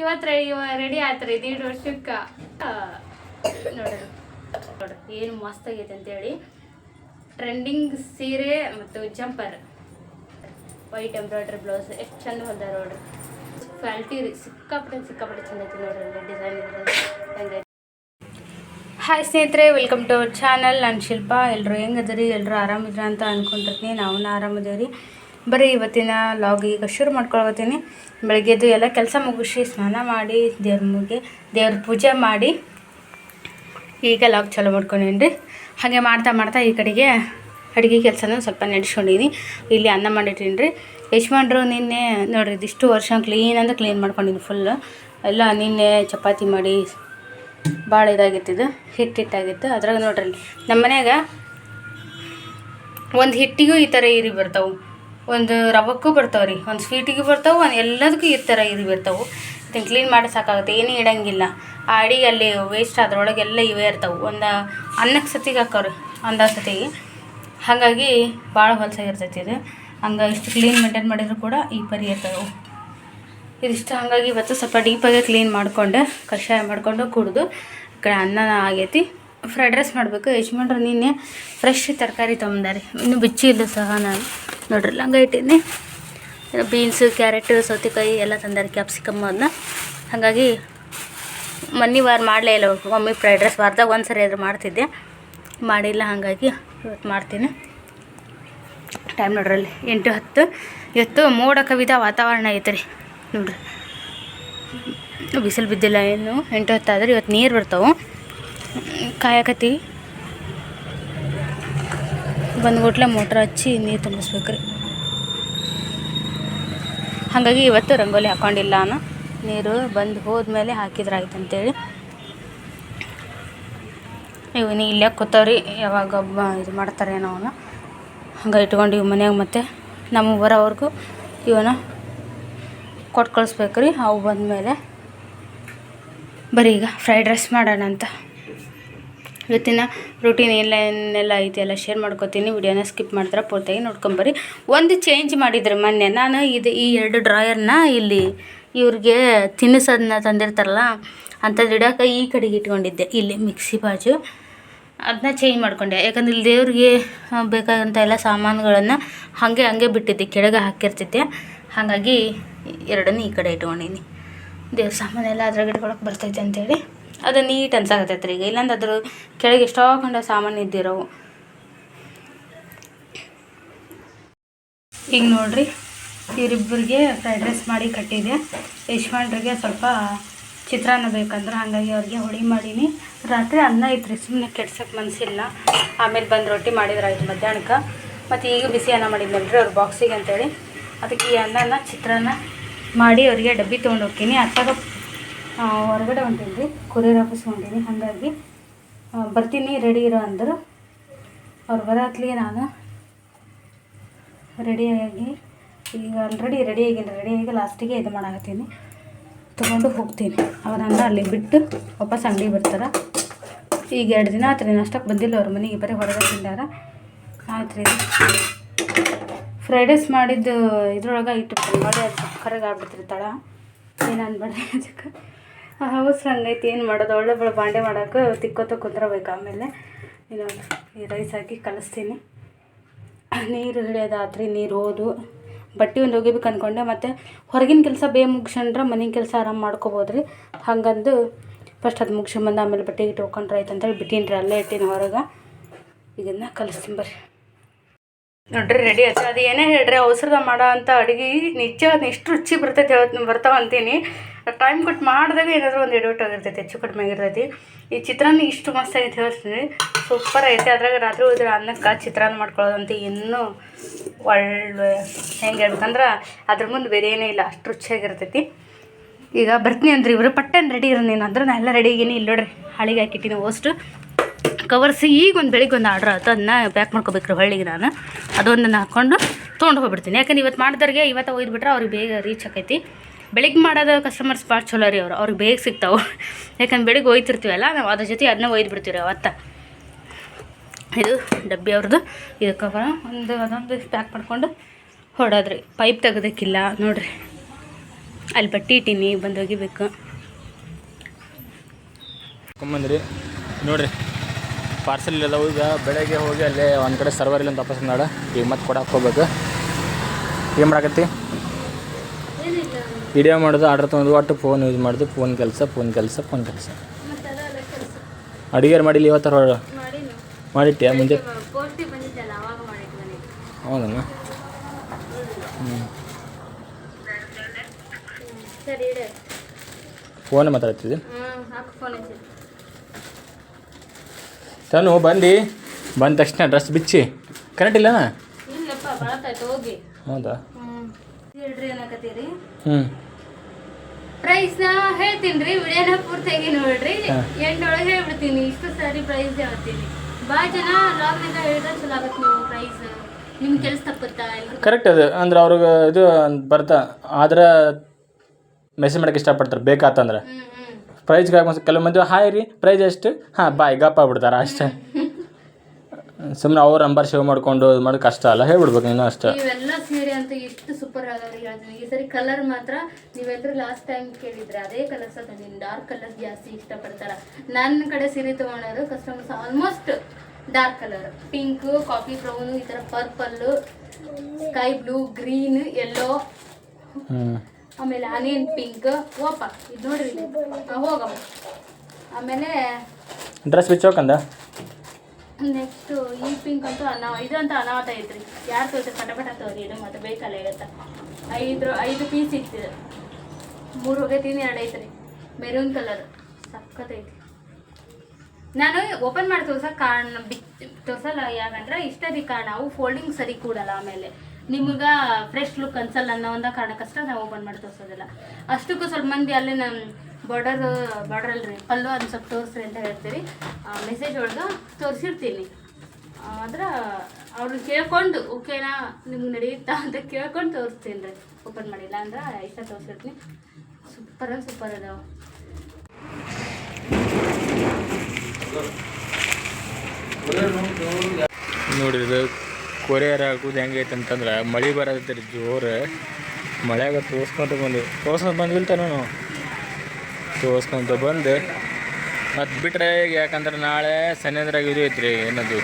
ಇವತ್ತು ready ready ಆಯ್ತು ರೀ ದೀಡ್ ವರ್ಷಕ್ಕೆ ನೋಡ್ರಿ ನೋಡ್ರಿ ಏನು ಮಸ್ತ್ ಆಗೈತೆ ಅಂತೇಳಿ. ಟ್ರೆಂಡಿಂಗ್ ಸೀರೆ ಮತ್ತು ಜಂಪರ್ ವೈಟ್ ಎಂಬ್ರಾಯ್ಡ್ರಿ ಬ್ಲೌಸ್ ಎಷ್ಟು ಚಂದ ಹೊಲ್ದಾರ ನೋಡ್ರಿ. ಕ್ವಾಲಿಟಿ ರೀ, ಸಿಕ್ಕಾಪಟ್ಟೆ ಸಿಕ್ಕಾಪಟ್ಟೆ ಚಂದ ಐತಿ ನೋಡ್ರಿ ಡಿಸೈನ್ ಹಾಯ್ ಸ್ನೇಹಿತರೆ ವೆಲ್ಕಮ್ ಟು ಅವರ್ ಚಾನಲ್ ನಾನು ಶಿಲ್ಪ. ಎಲ್ಲರೂ ಹೆಂಗದ್ರಿ ಎಲ್ಲರೂ ಆರಾಮಿದ್ರ ಅಂತ ಅನ್ಕೊಂಡಿರ್ತೀನಿ. ನಾವು ಆರಾಮದೇವ್ರಿ ಬರೀ ಇವತ್ತಿನ ಲಾಗ್ ಈಗ ಶುರು ಮಾಡ್ಕೊಳ್ತೀನಿ ಬೆಳಗ್ಗೆದ್ದು ಎಲ್ಲ ಕೆಲಸ ಮುಗಿಸಿ ಸ್ನಾನ ಮಾಡಿ, ದೇವ್ರ ಮುಗಿ, ದೇವ್ರ ಪೂಜೆ ಮಾಡಿ ಈಗ ಲಾಗ್ ಚಲೋ ಮಾಡ್ಕೊಂಡೇನಿ ರೀ ಹಾಗೆ ಮಾಡ್ತಾ ಮಾಡ್ತಾ ಈ ಕಡೆಗೆ ಅಡುಗೆ ಕೆಲಸನೂ ಸ್ವಲ್ಪ ನಡೆಸ್ಕೊಂಡಿನಿ ಇಲ್ಲಿ ಅನ್ನ ಮಾಡಿಟ್ಟೀನಿ ರೀ ಯಜಮಾನ್ರು ನಿನ್ನೆ ನೋಡ್ರಿ ಇದಿಷ್ಟು ವರ್ಷ ಕ್ಲೀನ್ ಅಂತ ಕ್ಲೀನ್ ಮಾಡ್ಕೊಂಡಿನಿ ಫುಲ್ ಎಲ್ಲ ನಿನ್ನೆ ಚಪಾತಿ ಮಾಡಿ ಭಾಳ ಇದಾಗಿತ್ತಿದ್ದು ಇದು. ಹಿಟ್ಟು ಹಿಟ್ಟಾಗಿತ್ತು ಅದ್ರಾಗ ನೋಡ್ರಿ ನಮ್ಮ ಮನ್ಯಾಗ ಒಂದು ಹಿಟ್ಟಿಗೂ ಈ ಥರ ಇರಿ ಬರ್ತಾವೆ. ಒಂದು ರವಕ್ಕೂ ಬರ್ತಾವೆ ರೀ, ಒಂದು ಸ್ವೀಟಿಗೂ ಬರ್ತಾವೆ, ಒಂದು ಎಲ್ಲದಕ್ಕೂ ಈ ಥರ ಇದು ಬರ್ತಾವೆ ಇದನ್ನು ಕ್ಲೀನ್ ಮಾಡಿ ಸಾಕಾಗುತ್ತೆ, ಏನೂ ಇಡಂಗಿಲ್ಲ. ಆ ಅಡಿಗೆ ಅಲ್ಲಿ ವೇಸ್ಟ್ ಅದ್ರೊಳಗೆಲ್ಲ ಇವೇ ಇರ್ತಾವೆ. ಒಂದು ಅನ್ನಕ್ಕೆ ಸತಿಗೆ ಹಾಕೋರಿ ಒಂದ ಸತಿಗೆ. ಹಾಗಾಗಿ ಭಾಳ ಹೊಲಸಾಗಿರ್ತೈತಿ ಇದು. ಹಂಗೆ ಇಷ್ಟು ಕ್ಲೀನ್ ಮೇಂಟೈನ್ ಮಾಡಿದ್ರು ಕೂಡ ಈ ಪರಿ ಇರ್ತಾವೆ. ಇದಿಷ್ಟು ಹಾಗಾಗಿ ಇವತ್ತು ಸ್ವಲ್ಪ ಡೀಪಾಗೆ ಕ್ಲೀನ್ ಮಾಡಿಕೊಂಡು, ಕಷಾಯ ಮಾಡಿಕೊಂಡು ಕುಡಿದು ಈ ಕಡೆ ಅನ್ನ ಆಗೈತಿ. ಫ್ರೈಡ್ ರೈಸ್ ಮಾಡಬೇಕು. ಯಜಮಾನ್ರು ನಿನ್ನೆ ಫ್ರೆಶ್ ತರಕಾರಿ ತೊಗೊಂಡಾರೆ. ಇನ್ನು ಬಿಚ್ಚಿ ಇಲ್ಲ ಸಹ ನಾನು. ನೋಡ್ರಿ ಹಂಗೆ ಇಟ್ಟಿದ್ದೆ ಬೀನ್ಸು ಕ್ಯಾರೆಟು ಸೌತೆಕಾಯಿ ಎಲ್ಲ ತಂದಾರೆ ಕ್ಯಾಪ್ಸಿಕಮ್ ಅದನ್ನ ಹಾಗಾಗಿ ಮೊನ್ನೆ ವಾರ ಮಾಡಲೇ ಇಲ್ಲ ಮಮ್ಮಿ ಫ್ರೈಡ್ ರೈಸ್ ವಾರದಾಗ ಒಂದು ಸರಿ ಆದರೂ ಮಾಡ್ತಿದ್ದೆ. ಮಾಡಿಲ್ಲ, ಹಾಗಾಗಿ ಇವತ್ತು ಮಾಡ್ತೀನಿ. ಟೈಮ್ ನೋಡ್ರಿ ಅಲ್ಲಿ. ಎಂಟು ಹತ್ತು. ಇವತ್ತು ಮೋಡ ಕವಿದ ವಾತಾವರಣ ಐತೆ ರೀ. ನೋಡ್ರಿ. ಬಿಸಿಲು ಬಿದ್ದಿಲ್ಲ ಏನು ಎಂಟು ಹೊತ್ತಾದ್ರೆ ಇವತ್ತು ನೀರು ಬರ್ತಾವೆ. ಕಾಯಕತ್ತೀವಿ ಬಂದ್ಬಿಟ್ಲೆ ಮೋಟ್ರ್ ಹಚ್ಚಿ ನೀರು ತುಂಬಿಸ್ಬೇಕು ರೀ ಹಾಗಾಗಿ ಇವತ್ತು ರಂಗೋಲಿ ಹಾಕೊಂಡಿಲ್ಲ ನಾನು. ನೀರು ಬಂದು ಹೋದ್ಮೇಲೆ ಹಾಕಿದ್ರಾಯ್ತು ಅಂತೇಳಿ. ಇವನು ಇಲ್ಲೇ ಕೂತವ್ರಿ, ಯಾವಾಗ ಒಬ್ಬ ಇದು ಮಾಡ್ತಾರೇನೋ ಅವನು. ಹಂಗೆ ಇಟ್ಕೊಂಡು ಮನ್ಯಾಗ ಮತ್ತೆ ನಮಗೆ ಬರೋವರೆಗೂ ಇವನ ಕೊಟ್ಟು ಕಳಿಸ್ಬೇಕು ರೀ ಅವು ಬಂದಮೇಲೆ ಬರೀ ಈಗ ಫ್ರೈಡ್ ರೈಸ್ ಮಾಡೋಣ ಅಂತ ಇವತ್ತಿನ ರೂಟೀನ್ ಏನೆಲ್ಲ ಐತಿ ಎಲ್ಲ ಶೇರ್ ಮಾಡ್ಕೊತೀನಿ. ವಿಡಿಯೋನ ಸ್ಕಿಪ್ ಮಾಡಿದ್ರೆ ಪೂರ್ತಿಯಾಗಿ ನೋಡ್ಕೊಂಬರಿ ಒಂದು ಚೇಂಜ್ ಮಾಡಿದ್ರು ಮೊನ್ನೆ ನಾನು ಇದು ಈ ಎರಡು ಡ್ರಾಯರ್ನ ಇಲ್ಲಿ ಇವ್ರಿಗೆ ತಿನ್ನಿಸೋದನ್ನ ತಂದಿರ್ತಾರಲ್ಲ ಅಂಥದ್ದು ಇಡೋಕೆ ಈ ಕಡೆಗೆ ಇಟ್ಕೊಂಡಿದ್ದೆ. ಇಲ್ಲಿ ಮಿಕ್ಸಿ ಬಾಜು ಅದನ್ನ ಚೇಂಜ್ ಮಾಡ್ಕೊಂಡೆ. ಯಾಕಂದ್ರೆ ಇಲ್ಲಿ ದೇವ್ರಿಗೆ ಬೇಕಾದಂಥ ಎಲ್ಲ ಸಾಮಾನುಗಳನ್ನು ಹಾಗೆ ಹಂಗೆ ಬಿಟ್ಟಿದ್ದೆ, ಕೆಳಗೆ ಹಾಕಿರ್ತಿದ್ದೆ. ಹಾಗಾಗಿ ಎರಡನ್ನೂ ಈ ಕಡೆ ಇಟ್ಕೊಂಡೀನಿ. ದೇವ್ರ ಸಾಮಾನೆಲ್ಲ ಅದ್ರಾಗ ಇಟ್ಕೊಳಕ್ಕೆ ಬರ್ತೈತೆ ಅಂತೇಳಿ. ಅದು ನೀಟ್ ಅನ್ಸಾಕತ್ತೈತೆ ರೀ ಈಗ. ಇಲ್ಲಾಂದ್ರೆ ಅದ್ರ ಕೆಳಗೆ ಎಷ್ಟೋ ಕಂಡ ಸಾಮಾನು ಇದ್ದಿರೋವು. ಈಗ ನೋಡಿರಿ ಇವರಿಬ್ಬರಿಗೆ ಫ್ರೈಡ್ ರೈಸ್ ಮಾಡಿ ಕಟ್ಟಿದೆ. ಯಶವಂತರಿಗೆ ಸ್ವಲ್ಪ ಚಿತ್ರಾನ್ನ ಬೇಕಂದ್ರೆ ಹಾಗಾಗಿ ಅವ್ರಿಗೆ ಹುಳಿ ಮಾಡೀನಿ. ರಾತ್ರಿ ಅನ್ನ ಐತ್ರಿ ಸುಮ್ಮನೆ ಕೆಡ್ಸಕ್ಕೆ ಮನಸ್ಸಿಲ್ಲ ಆಮೇಲೆ ಬಂದು ರೊಟ್ಟಿ ಮಾಡಿದ್ರಾಯ್ತು ಮಧ್ಯಾಹ್ನಕ್ಕೆ. ಮತ್ತು ಈಗ ಬಿಸಿ ಅನ್ನ ಮಾಡಿದ್ನಲ್ರಿ ಅವ್ರ ಬಾಕ್ಸಿಗೆ ಅಂತೇಳಿ. ಅದಕ್ಕೆ ಈ ಅನ್ನನ ಚಿತ್ರಾನ್ನ ಮಾಡಿ ಅವರಿಗೆ ಡಬ್ಬಿ ತೊಗೊಂಡು ಹೋಗ್ತೀನಿ. ಅತ್ತಾಗ ಹೊರಗಡೆ ಹೊಂಟೀನಿ ರೀ ಕೊರಿಯರ್ ಆಫೀಸ್ ಹೊಂಟೀನಿ. ಹಾಗಾಗಿ ಬರ್ತೀನಿ ರೆಡಿ ಇರೋ ಅಂದರು. ಅವ್ರು ಬರತ್ಲಿ ನಾನು ರೆಡಿಯಾಗಿ ಈಗ ಆಲ್ರೆಡಿ ರೆಡಿ ಆಗಿಲ್ಲ. ರೆಡಿಯಾಗಿ ಲಾಸ್ಟಿಗೆ ಇದು ಮಾಡಾಕತ್ತೀನಿ. ತೊಗೊಂಡು ಹೋಗ್ತೀನಿ. ಅವರನ್ನ ಅಲ್ಲಿ ಬಿಟ್ಟು ವಾಪಸ್ ಅಂಗಡಿ ಬರ್ತಾರೆ ಈಗ ಎರಡು ದಿನ ಆತ್ರಿ ಅಷ್ಟಕ್ಕೆ ಬಂದಿಲ್ಲ ಅವ್ರ ಮನೆಗೆ, ಬರೀ ಹೊರಗೆ ತಿಂದಾರ. ಆಯ್ತು ರೀ ಫ್ರೈಡ್ ರೈಸ್ ಮಾಡಿದ್ದು ಇದ್ರೊಳಗೆ ಇಟ್ಟು ಮಾಡಿ ಅದು ಕರೆಗೆ ಆಗ್ಬಿಡ್ತೀರಿ ತಳ. ಏನು ಅನ್ಬೇಡ್ರಿ ಅದಕ್ಕೆ? ಹೌಸ್ ಹಂಗೈತಿ, ಏನು ಮಾಡೋದು? ಒಳ್ಳೆ ಬಾಂಡೆ ಮಾಡೋಕೆ ತಿಕ್ಕೋತ ಕುಂದ್ರಬೇಕು ಆಮೇಲೆ. ಇನ್ನೊಂದು ಈ ರೈಸ್ ಹಾಕಿ ಕಲಿಸ್ತೀನಿ. ನೀರು ಹಿಡಿಯೋದಾತ್ರಿ, ನೀರು ಹೋದು. ಬಟ್ಟೆ ಒಂದು ಒಗಿಬೇಕು ಅಂದ್ಕೊಂಡೆ ಮತ್ತು ಹೊರಗಿನ ಕೆಲಸ ಬೇ ಮುಗಿಸ್ಕೊಂಡ್ರೆ ಮನೆ ಕೆಲಸ ಆರಾಮ್ ಮಾಡ್ಕೋಬೋದು ರೀ ಹಂಗಂದು ಫಸ್ಟ್ ಅದು ಮುಗಿಸ್ಕೊಂಬಂದು ಆಮೇಲೆ ಬಟ್ಟೆ ಗಿಟ್ಟು ಹೋಗ್ಕೊಂಡ್ರೆ ಆಯ್ತು ಅಂತೇಳಿ ಬಿಟ್ಟೀನಿ ರೀ ಅಲ್ಲೇ ಇಟ್ಟಿನ ಹೊರಗೆ. ಇದನ್ನು ಕಲಿಸ್ತೀನಿ ಬರ್ರಿ. ನೋಡ್ರಿ ರೆಡಿ ಆಯ್ತು. ಅದು ಏನೇ ಹೇಳ್ರಿ, ಅವಸರದ ಮಾಡೋ ಅಂತ ಅಡುಗೆ ನಿಜ ಎಷ್ಟು ರುಚಿ ಬರ್ತೈತೆ ಹೇಳ್ತೀನಿ ಬರ್ತಾವ ಅಂತೀನಿ ಟೈಮ್ ಕೊಟ್ಟು ಮಾಡಿದಾಗ ಏನಾದರೂ ಒಂದು ಎಡವಟ್ಟು ಆಗಿರ್ತೈತಿ, ಹೆಚ್ಚು ಕಡಿಮೆ ಆಗಿರ್ತೈತಿ. ಈ ಚಿತ್ರಾನ್ನ ಇಷ್ಟು ಮಸ್ತ್ ಆಗೈತೆ ಹೇಳ್ತೀನಿ. ಸೂಪರ್ ಐತೆ. ಅದ್ರಾಗ ರಾತ್ರಿ ಹೋದ್ರೆ ಅನ್ನಕ್ಕೆ ಚಿತ್ರಾನ್ನ ಮಾಡ್ಕೊಳ್ಳೋದಂತ ಇನ್ನೂ ಒಳ್ಳೆ ಹೆಂಗೆ ಹೇಳ್ಬೇಕಂದ್ರೆ ಅದ್ರ ಮುಂದೆ ಬೇರೆ ಏನೇ ಇಲ್ಲ, ಅಷ್ಟು ರುಚಿಯಾಗಿರ್ತೈತಿ. ಈಗ ಬರ್ತೀನಿ ಅಂದ್ರೆ ಇವರು ಪಟ್ಟೆನ್ ರೆಡಿ ಇರೋ ನೀನು ಅಂದ್ರೆ ನಾ ಎಲ್ಲ ರೆಡಿ ಆಗೀನಿ. ಇಲ್ಲಿ ನೋಡ್ರಿ ಹಾಳಿಗೆ ಹಾಕಿಟ್ಟಿನಿ ಓಸ್ಟ್ ಕವರ್ಸ್ ಈಗ ಒಂದು ಬೆಳಿಗ್ಗೆ ಒಂದು ಆರ್ಡ್ರ್ ಆಯಿತು ಅದನ್ನ ಪ್ಯಾಕ್ ಮಾಡ್ಕೋಬೇಕ್ರಿ ಹೊಳ್ಳಿಗೆ ನಾನು. ಅದೊಂದನ್ನು ಹಾಕ್ಕೊಂಡು ತೊಗೊಂಡು ಹೋಗ್ಬಿಡ್ತೀನಿ. ಯಾಕಂದ್ರೆ ಇವತ್ತು ಮಾಡಿದವ್ರಿಗೆ ಇವತ್ತು ಒಯ್ದುಬಿಟ್ರೆ ಅವ್ರಿಗೆ ಬೇಗ ರೀಚ್ ಆಕೈತಿ ಬೆಳಿಗ್ಗೆ ಮಾಡೋದು ಕಸ್ಟಮರ್ಸ್ ಭಾಳ ಚಲೋ ರೀ ಅವ್ರು. ಅವ್ರಿಗೆ ಬೇಗ ಸಿಗ್ತಾವೆ. ಯಾಕಂದ್ರೆ ಬೆಳಿಗ್ಗೆ ಒಯ್ತಿರ್ತೀವಲ್ಲ, ನಾವು ಅದ್ರ ಜೊತೆ ಅದನ್ನ ಒಯ್ದು ಬಿಡ್ತೀವಿ ಅವತ್ತ. ಇದು ಡಬ್ಬಿ ಅವ್ರದ್ದು ಇದು ಕವರ ಒಂದು, ಅದೊಂದು ಪ್ಯಾಕ್ ಮಾಡ್ಕೊಂಡು ಹೊಡೋದ್ರಿ. ಪೈಪ್ ತೆಗೋದಕ್ಕಿಲ್ಲ, ನೋಡ್ರಿ. ಅಲ್ಲಿ ಬಟ್ಟೆ ಇಟ್ಟೀನಿ, ಬಂದು ಒಗಿಬೇಕು. ಬಂದ್ರಿ ನೋಡ್ರಿ ಪಾರ್ಸೆಲ್ ಇಲ್ಲ ಈಗ ಬೆಳಗ್ಗೆ ಹೋಗಿ ಅಲ್ಲೇ ಒಂದು ಕಡೆ ಸರ್ವರ್ ಇಲ್ಲ ಅಂತ ವಾಪಸ್ ಈಗ ಮತ್ತೆ ಕೊಡಕ್ಕೆ ಹೋಗ್ಬೇಕು. ಏನು ಮಾಡಕತ್ತಿ? ವಿಡಿಯೋ ಮಾಡೋದು ಆರ್ಡರ್ ತೊಗೊಂಡು ಒಟ್ಟು ಫೋನ್ ಯೂಸ್ ಮಾಡೋದು ಫೋನ್ ಕೆಲಸ ಫೋನ್ ಕೆಲಸ ಫೋನ್ ಕೆಲಸ. ಅಡುಗೆ ಮಾಡಿಲ್ಲ ಇವತ್ತರ ಮಾಡಿಟ್ಟ್ಯಾ ಮುಂದೆ ಹೌದಮ್ಮ ಹ್ಞೂ ಫೋನ್ ಮಾತಾಡ್ತಿದ್ದೆ? ತಾನು ಬಂದು. ಬಂದ ತಕ್ಷಣ ಡ್ರೆಸ್ ಬಿಚ್ಚಿ. ಕರೆಂಟ್ ಇಲ್ಲನಾ? ಹೌದಾ? ಹ್ಞೂ ಹೇಳ್ರಿ ಏನಕತ್ತೀರಿ ಹ್ಞೂ ಹೇಳ್ತೀನಿ ರೀ ವಿಡಿಯೋನ ಪೂರ್ತಿಯಾಗಿ ನೋಡ್ರಿ. ಹಾ. ಎಂಟೊಳಗೆ ಹೇಳ್ಬಿಡ್ತೀನಿ ಇಷ್ಟು ಸಾರಿ ಪ್ರೈಸ್ ಹೇಳ್ತೀನಿ. ಭಾಳ ಜನ ಲಾಗ್ನಾಗ ಹೇಳಿದ್ರೆ ಚಲೋ ಆಗತ್ತೆ ನೀವು ಪ್ರೈಸ್ ನಿಮ್ಮ ಕೆಲಸ ತಪ್ಪುತ್ತಾ ಎಲ್ರು ಕರೆಕ್ಟ್ ಅದು. ಅಂದ್ರೆ ಅವ್ರಿಗೆ ಇದು ಬರ್ತಾ. ಆದ್ರೆ ಮೆಸೇಜ್ ಮಾಡಕ್ಕೆ ಇಷ್ಟಪಡ್ತಾರೆ ಬೇಕಾತಂದ್ರೆ. ಪ್ರೈಸ್ಗೆ ಕೆಲವು ಮಂದಿ ಹಾಯ್ ರೀ ಪ್ರೈಸ್ ಎಷ್ಟು? ಹಾಂ ಬಾಯ್ ಗಪ್ಪ ಬಿಡ್ತಾರೆ ಅಷ್ಟೇ. ಸುಮ್ಮನೆ ಅವ್ರ ನಂಬರ್ ಸೇವ್ ಮಾಡ್ಕೊಂಡು ಇದು ಮಾಡೋದು ಕಷ್ಟ ಅಲ್ಲ ಹೇಳ್ಬಿಡ್ಬೇಕು ನೀನು ಅಷ್ಟೇ. ಇವೆಲ್ಲ ಸೀರೆ ಅಂತ ಎಷ್ಟು ಸೂಪರ್ ಅದಾವ್ರಿ ಹೇಳ್ತೀನಿ ಈ ಸರಿ ಕಲರ್ ಮಾತ್ರ ನೀವೆಲ್ಲರೂ ಲಾಸ್ಟ್ ಟೈಮ್ ಕೇಳಿದ್ರೆ ಅದೇ ಕಲರ್ಸ್ ತಂದೀನಿ ಡಾರ್ಕ್ ಕಲರ್ ಜಾಸ್ತಿ ಇಷ್ಟಪಡ್ತಾರ. ನನ್ನ ಕಡೆ ಸೀರೆ ತೊಗೊಳೋರು customers almost dark colour pink coffee brown ಈ ಥರ purple sky blue green yellow ಆಮೇಲೆ ಆನಿಯನ್ ಪಿಂಕ್ ಓಪ ಇದು ನೋಡ್ರಿ. ಹೋಗಮ್ಮ. ಆಮೇಲೆ ಡ್ರೆಸ್ ಬಿಚ್ಚೋಕಂದ? ನೆಕ್ಸ್ಟ್ ಈ ಪಿಂಕ್ ಅಂತೂ ಅನಾವ ಇದಂತೂ ಐತೆ ಐತ್ರಿ. ಯಾರು ತೋರಿಸಿ ಪಟಪಟ ಪಟ ತೋರಿ, ಇದು ಮತ್ತೆ ಬೇಕಲ್ಲ ಇರುತ್ತೆ ಐದು ಐದು ಪೀಸ್ ಇತ್ತು ಮೂರು ಹೋಗೈತೀನಿ ಎರಡು ರೀ ಮೆರೂನ್ ಕಲರ್ ಸಕ್ಕತ್ತೈತಿ ನಾನು ಓಪನ್ ಮಾಡಿ ತೋರ್ಸಕ್ಕೆ ಕಾರಣ ಬಿ ತೋರ್ಸಲ್ಲ ಯಾಕಂದ್ರೆ ಇಷ್ಟ ರೀ ಕಾರಣ. ಅವು ಫೋಲ್ಡಿಂಗ್ ಸರಿ ಕೂಡಲ್ಲ ಆಮೇಲೆ. ನಿಮ್ಗೆ ಫ್ರೆಶ್ ಲುಕ್ ಅನ್ಸಲ್ಲ ಅನ್ನೋ ಒಂದ ಕಾರಣಕ್ಕಷ್ಟ ನಾವು ಓಪನ್ ಮಾಡಿ ತೋರಿಸೋದಿಲ್ಲ. ಅಷ್ಟಕ್ಕೂ ಸ್ವಲ್ಪ ಮಂದಿ ಅಲ್ಲಿ ನಮ್ಮ ಬಾರ್ಡರ್ ಬಾರ್ಡರ್ ಅಲ್ರಿ ಪಲ್ಲು ಅದನ್ನ ಸ್ವಲ್ಪ ತೋರಿಸ್ರಿ ಅಂತ ಹೇಳ್ತೀರಿ. ಮೆಸೇಜ್ ಒಳಗೆ ತೋರಿಸಿರ್ತೀನಿ. ಆದ್ರೆ ಅವ್ರನ್ನ ಕೇಳ್ಕೊಂಡು ಓಕೆನಾ ನಿಮ್ಗೆ ನಡೆಯುತ್ತಾ ಅಂತ ಕೇಳ್ಕೊಂಡು ತೋರಿಸ್ತೀನಿ ರೀ ಓಪನ್ ಮಾಡಿಲ್ಲ ಅಂದ್ರೆ ಇಷ್ಟ ತೋರಿಸಿರ್ತೀನಿ. ಸೂಪರ್ ಸೂಪರ್ ಅದಾವ. ನೋಡಿ ಇದು ಕೊರಿಯರ್ ಆಗೋದು ಹೆಂಗೈತೆ ಅಂತಂದ್ರೆ ಮಳೆ ಬರತ್ತೈತಿ ಜೋರು ಮಳೆಯಾಗ ತೋರ್ಸ್ಕೊಂತ ಬಂದು ತೋರ್ಸ್ಕೊಂತ ಬಂದಿಲ್ತ ನಾನು ತೋರ್ಸ್ಕೊಂತ ಬಂದು ಮತ್ತು ಬಿಟ್ಟರೆ ಈಗ ಯಾಕಂದ್ರೆ ನಾಳೆ ಸನ್ಯದ್ರಾಗ ಇದು ಐತ್ರಿ ಏನದು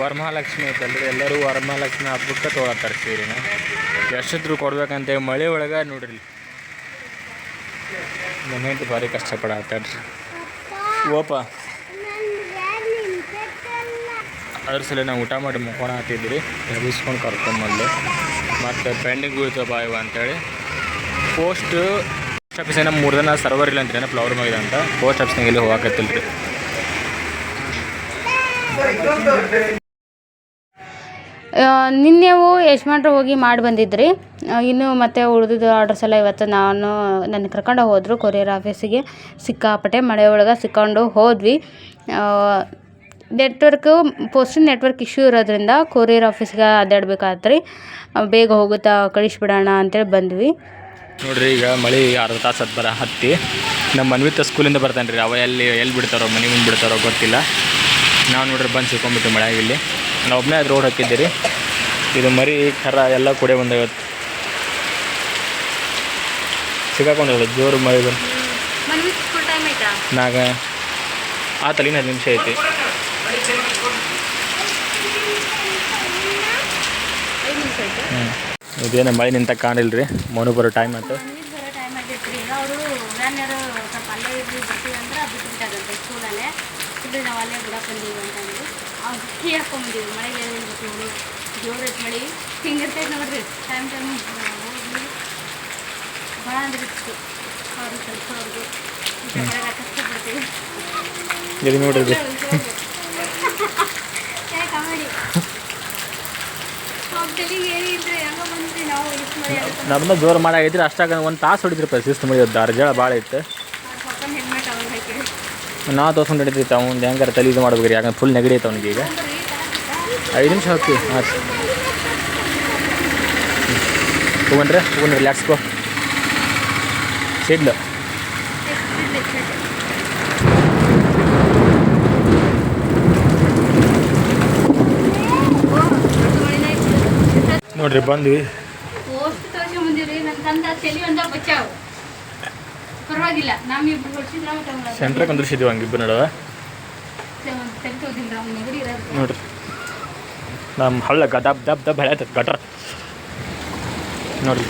ವರಮಹಾಲಕ್ಷ್ಮಿ ಐತಲ್ರಿ ಎಲ್ಲರೂ ವರಮಹಾಲಕ್ಷ್ಮಿ ಹಬ್ಬಕ್ಕೆ ತೊಗೊಳತ್ತಾರೆ ಸೀರೆನ. ಎಷ್ಟಿದ್ರು ಕೊಡ್ಬೇಕಂತ ಮಳೆ ಒಳಗೆ ನೋಡ್ರಿ. ನಮ್ಮ ಭಾರಿ ಕಷ್ಟಪಡತ್ತಾಡ್ರಿ ಓಪ. ಅದ್ರ ಸಲ ನಾವು ಊಟ ಮಾಡಿ ಮುಖೋಣ ಹತ್ತಿದ್ರಿ ಎಬ್ಬಿಸ್ಕೊಂಡು ಕರ್ಕೊಂಬಂದು ಮತ್ತು ಪೆಂಡಿಂಗ್ ಬೀಳ್ತವೆ ಬಾಯ್ ಅಂತೇಳಿ. ಪೋಸ್ಟ್ ಪೋಸ್ಟ್ ಆಫೀಸ್ ಏನೋ ಮೂರು ದಿನ ಸರ್ವರ್ ಇಲ್ಲ ಅಂತೇನೋ ಫ್ಲವರ್ ಮಗಿದೆ ಅಂತ. ಪೋಸ್ಟ್ ಆಫೀಸ್ನಾಗ ಇಲ್ಲಿ ಹೋಗಕತ್ತಿಲ್ಲ ರೀ ನಿನ್ನೆವು ಯಜಮಾನ್ರು ಹೋಗಿ ಮಾಡಿ ಬಂದಿದ್ರಿ. ಇನ್ನು ಮತ್ತೆ ಉಳಿದಿದ್ದು ಆರ್ಡರ್ಸ್ ಎಲ್ಲ ಇವತ್ತು ನಾನು ನನ್ನ ಕರ್ಕೊಂಡು ಹೋದರು ಕೊರಿಯರ್ ಆಫೀಸಿಗೆ ಸಿಕ್ಕಾಪಟ್ಟೆ ಮಳೆ ಒಳಗೆ ಸಿಕ್ಕೊಂಡು ಹೋದ್ವಿ. ನೆಟ್ವರ್ಕು ಪೋಸ್ಟಿನ ನೆಟ್ವರ್ಕ್ ಇಶ್ಯೂ ಇರೋದ್ರಿಂದ ಕೊರಿಯರ್ ಆಫೀಸ್ಗೆ ಅಡ್ಡಾಡ್ಬೇಕಾತ್ರಿ. ರೀ ಬೇಗ ಹೋಗುತ್ತಾ ಕಳಿಸ್ಬಿಡೋಣ ಅಂತೇಳಿ ಬಂದ್ವಿ. ನೋಡ್ರಿ ಈಗ ಮಳೆ ಅರ್ಧ ತಾಸು ಹತ್ತು ಬರ ಹತ್ತಿ. ನಮ್ಮ ಮನ್ವಿತ ಸ್ಕೂಲಿಂದ ಬರ್ತಾನೆ ರೀ ಅವ ಎಲ್ಲಿ ಎಲ್ಲಿ ಬಿಡ್ತಾರೋ ಮನೆ ಮುಂದೆ ಬಿಡ್ತಾರೋ ಗೊತ್ತಿಲ್ಲ. ನಾವು ನೋಡ್ರಿ ಬಂದು ಸಿಕ್ಕೊಂಬಿಟ್ಟು ಮಳೆ ಇಲ್ಲಿ ನಾವು ಒಬ್ಬನೇ ಅದು ರೋಡ್ ಹಾಕಿದ್ದೀರಿ. ಇದು ಮರಿ ಕರ ಎಲ್ಲ ಕೂಡ ಬಂದಾಗತ್ತೆ ಸಿಕ್ಕಾಕೊಂಡಿಲ್ಲ ಜೋರು ಮಳೆ ಬಂದು ನಾಗ ಆ ತಲಿನ ಹತ್ತು ನಿಮಿಷ ಐತಿ ಐದು ನಿಮಿಷ ಆಯ್ತಾ ಹ್ಞೂ ಇದೇನು ಮಳೆ ನಿಂತ ಕಾಣಿಲ್ಲ ರೀ ಮನು ಬರೋ ಟೈಮ್ ಆಯ್ತು. ಎಲ್ಲಿ ಬರೋ ನಮ್ದು ಜೋರು ಮಾಡಾಗೈತ್ರಿ ಅಷ್ಟಾಗ ಒಂದು ತಾಸು ಹೊಡಿದ್ರಪ್ಪ ಶಿಸ್ತು ಮಳೆ ಅರ್ಜಾಳ ಭಾಳ ಇತ್ತು. ನಾ ತೋರ್ಸ್ಕೊಂಡು ಹಿಡಿತೈತೆ ಅವ್ನು ಹೆಂಗಾರ ತಲೆ ಇದು ಮಾಡ್ಬೇಕು ರೀ ಯಾಕಂದ್ರೆ ಫುಲ್ ನೆಗಡಿ ಐತೆ ಅವ್ನಿಗೆ ಈಗ. ಐದು ನಿಮಿಷ ಹೋಗ್ತಿ ಹಾಂ ತಗೊಂಡ್ರೆ ತಗೊಂಡ್ರೆ ರಿಲ್ಯಾಕ್ಸ್ ಗೋ. ಸಿಡ್ಲು ನೋಡ್ರಿ ಬಂದ್ವಿ ಪೋಸ್ಟ್ ತೋರ್ಸ್ಕೊಂಡ್ ಬಂದಿವ್ರಿ ನನ್ನ ಚಂದ ತಲೆ ಒಂದ ಬಚಾವ್ ಪರವಾಗಿಲ್ಲ ನಮ್ಮಿಬ್ರು ಹೊಡ್ಸಿದ್ರ ಬಂದ್ವಿ ಸೆಂಟ್ರಾಗ ಕುಂದ್ರಿಸಿದ್ವಿ ಹಂಗಿಬ್ಬರು ನಡುವ. ನೋಡ್ರಿ. ನಮ್ಮ ಹಳ್ಳ ಗದಬ್ ದಬ್ ದಬ್ ಹೇಳ್ತೈತೆ ಗಟ್ರ. ನೋಡ್ರಿ.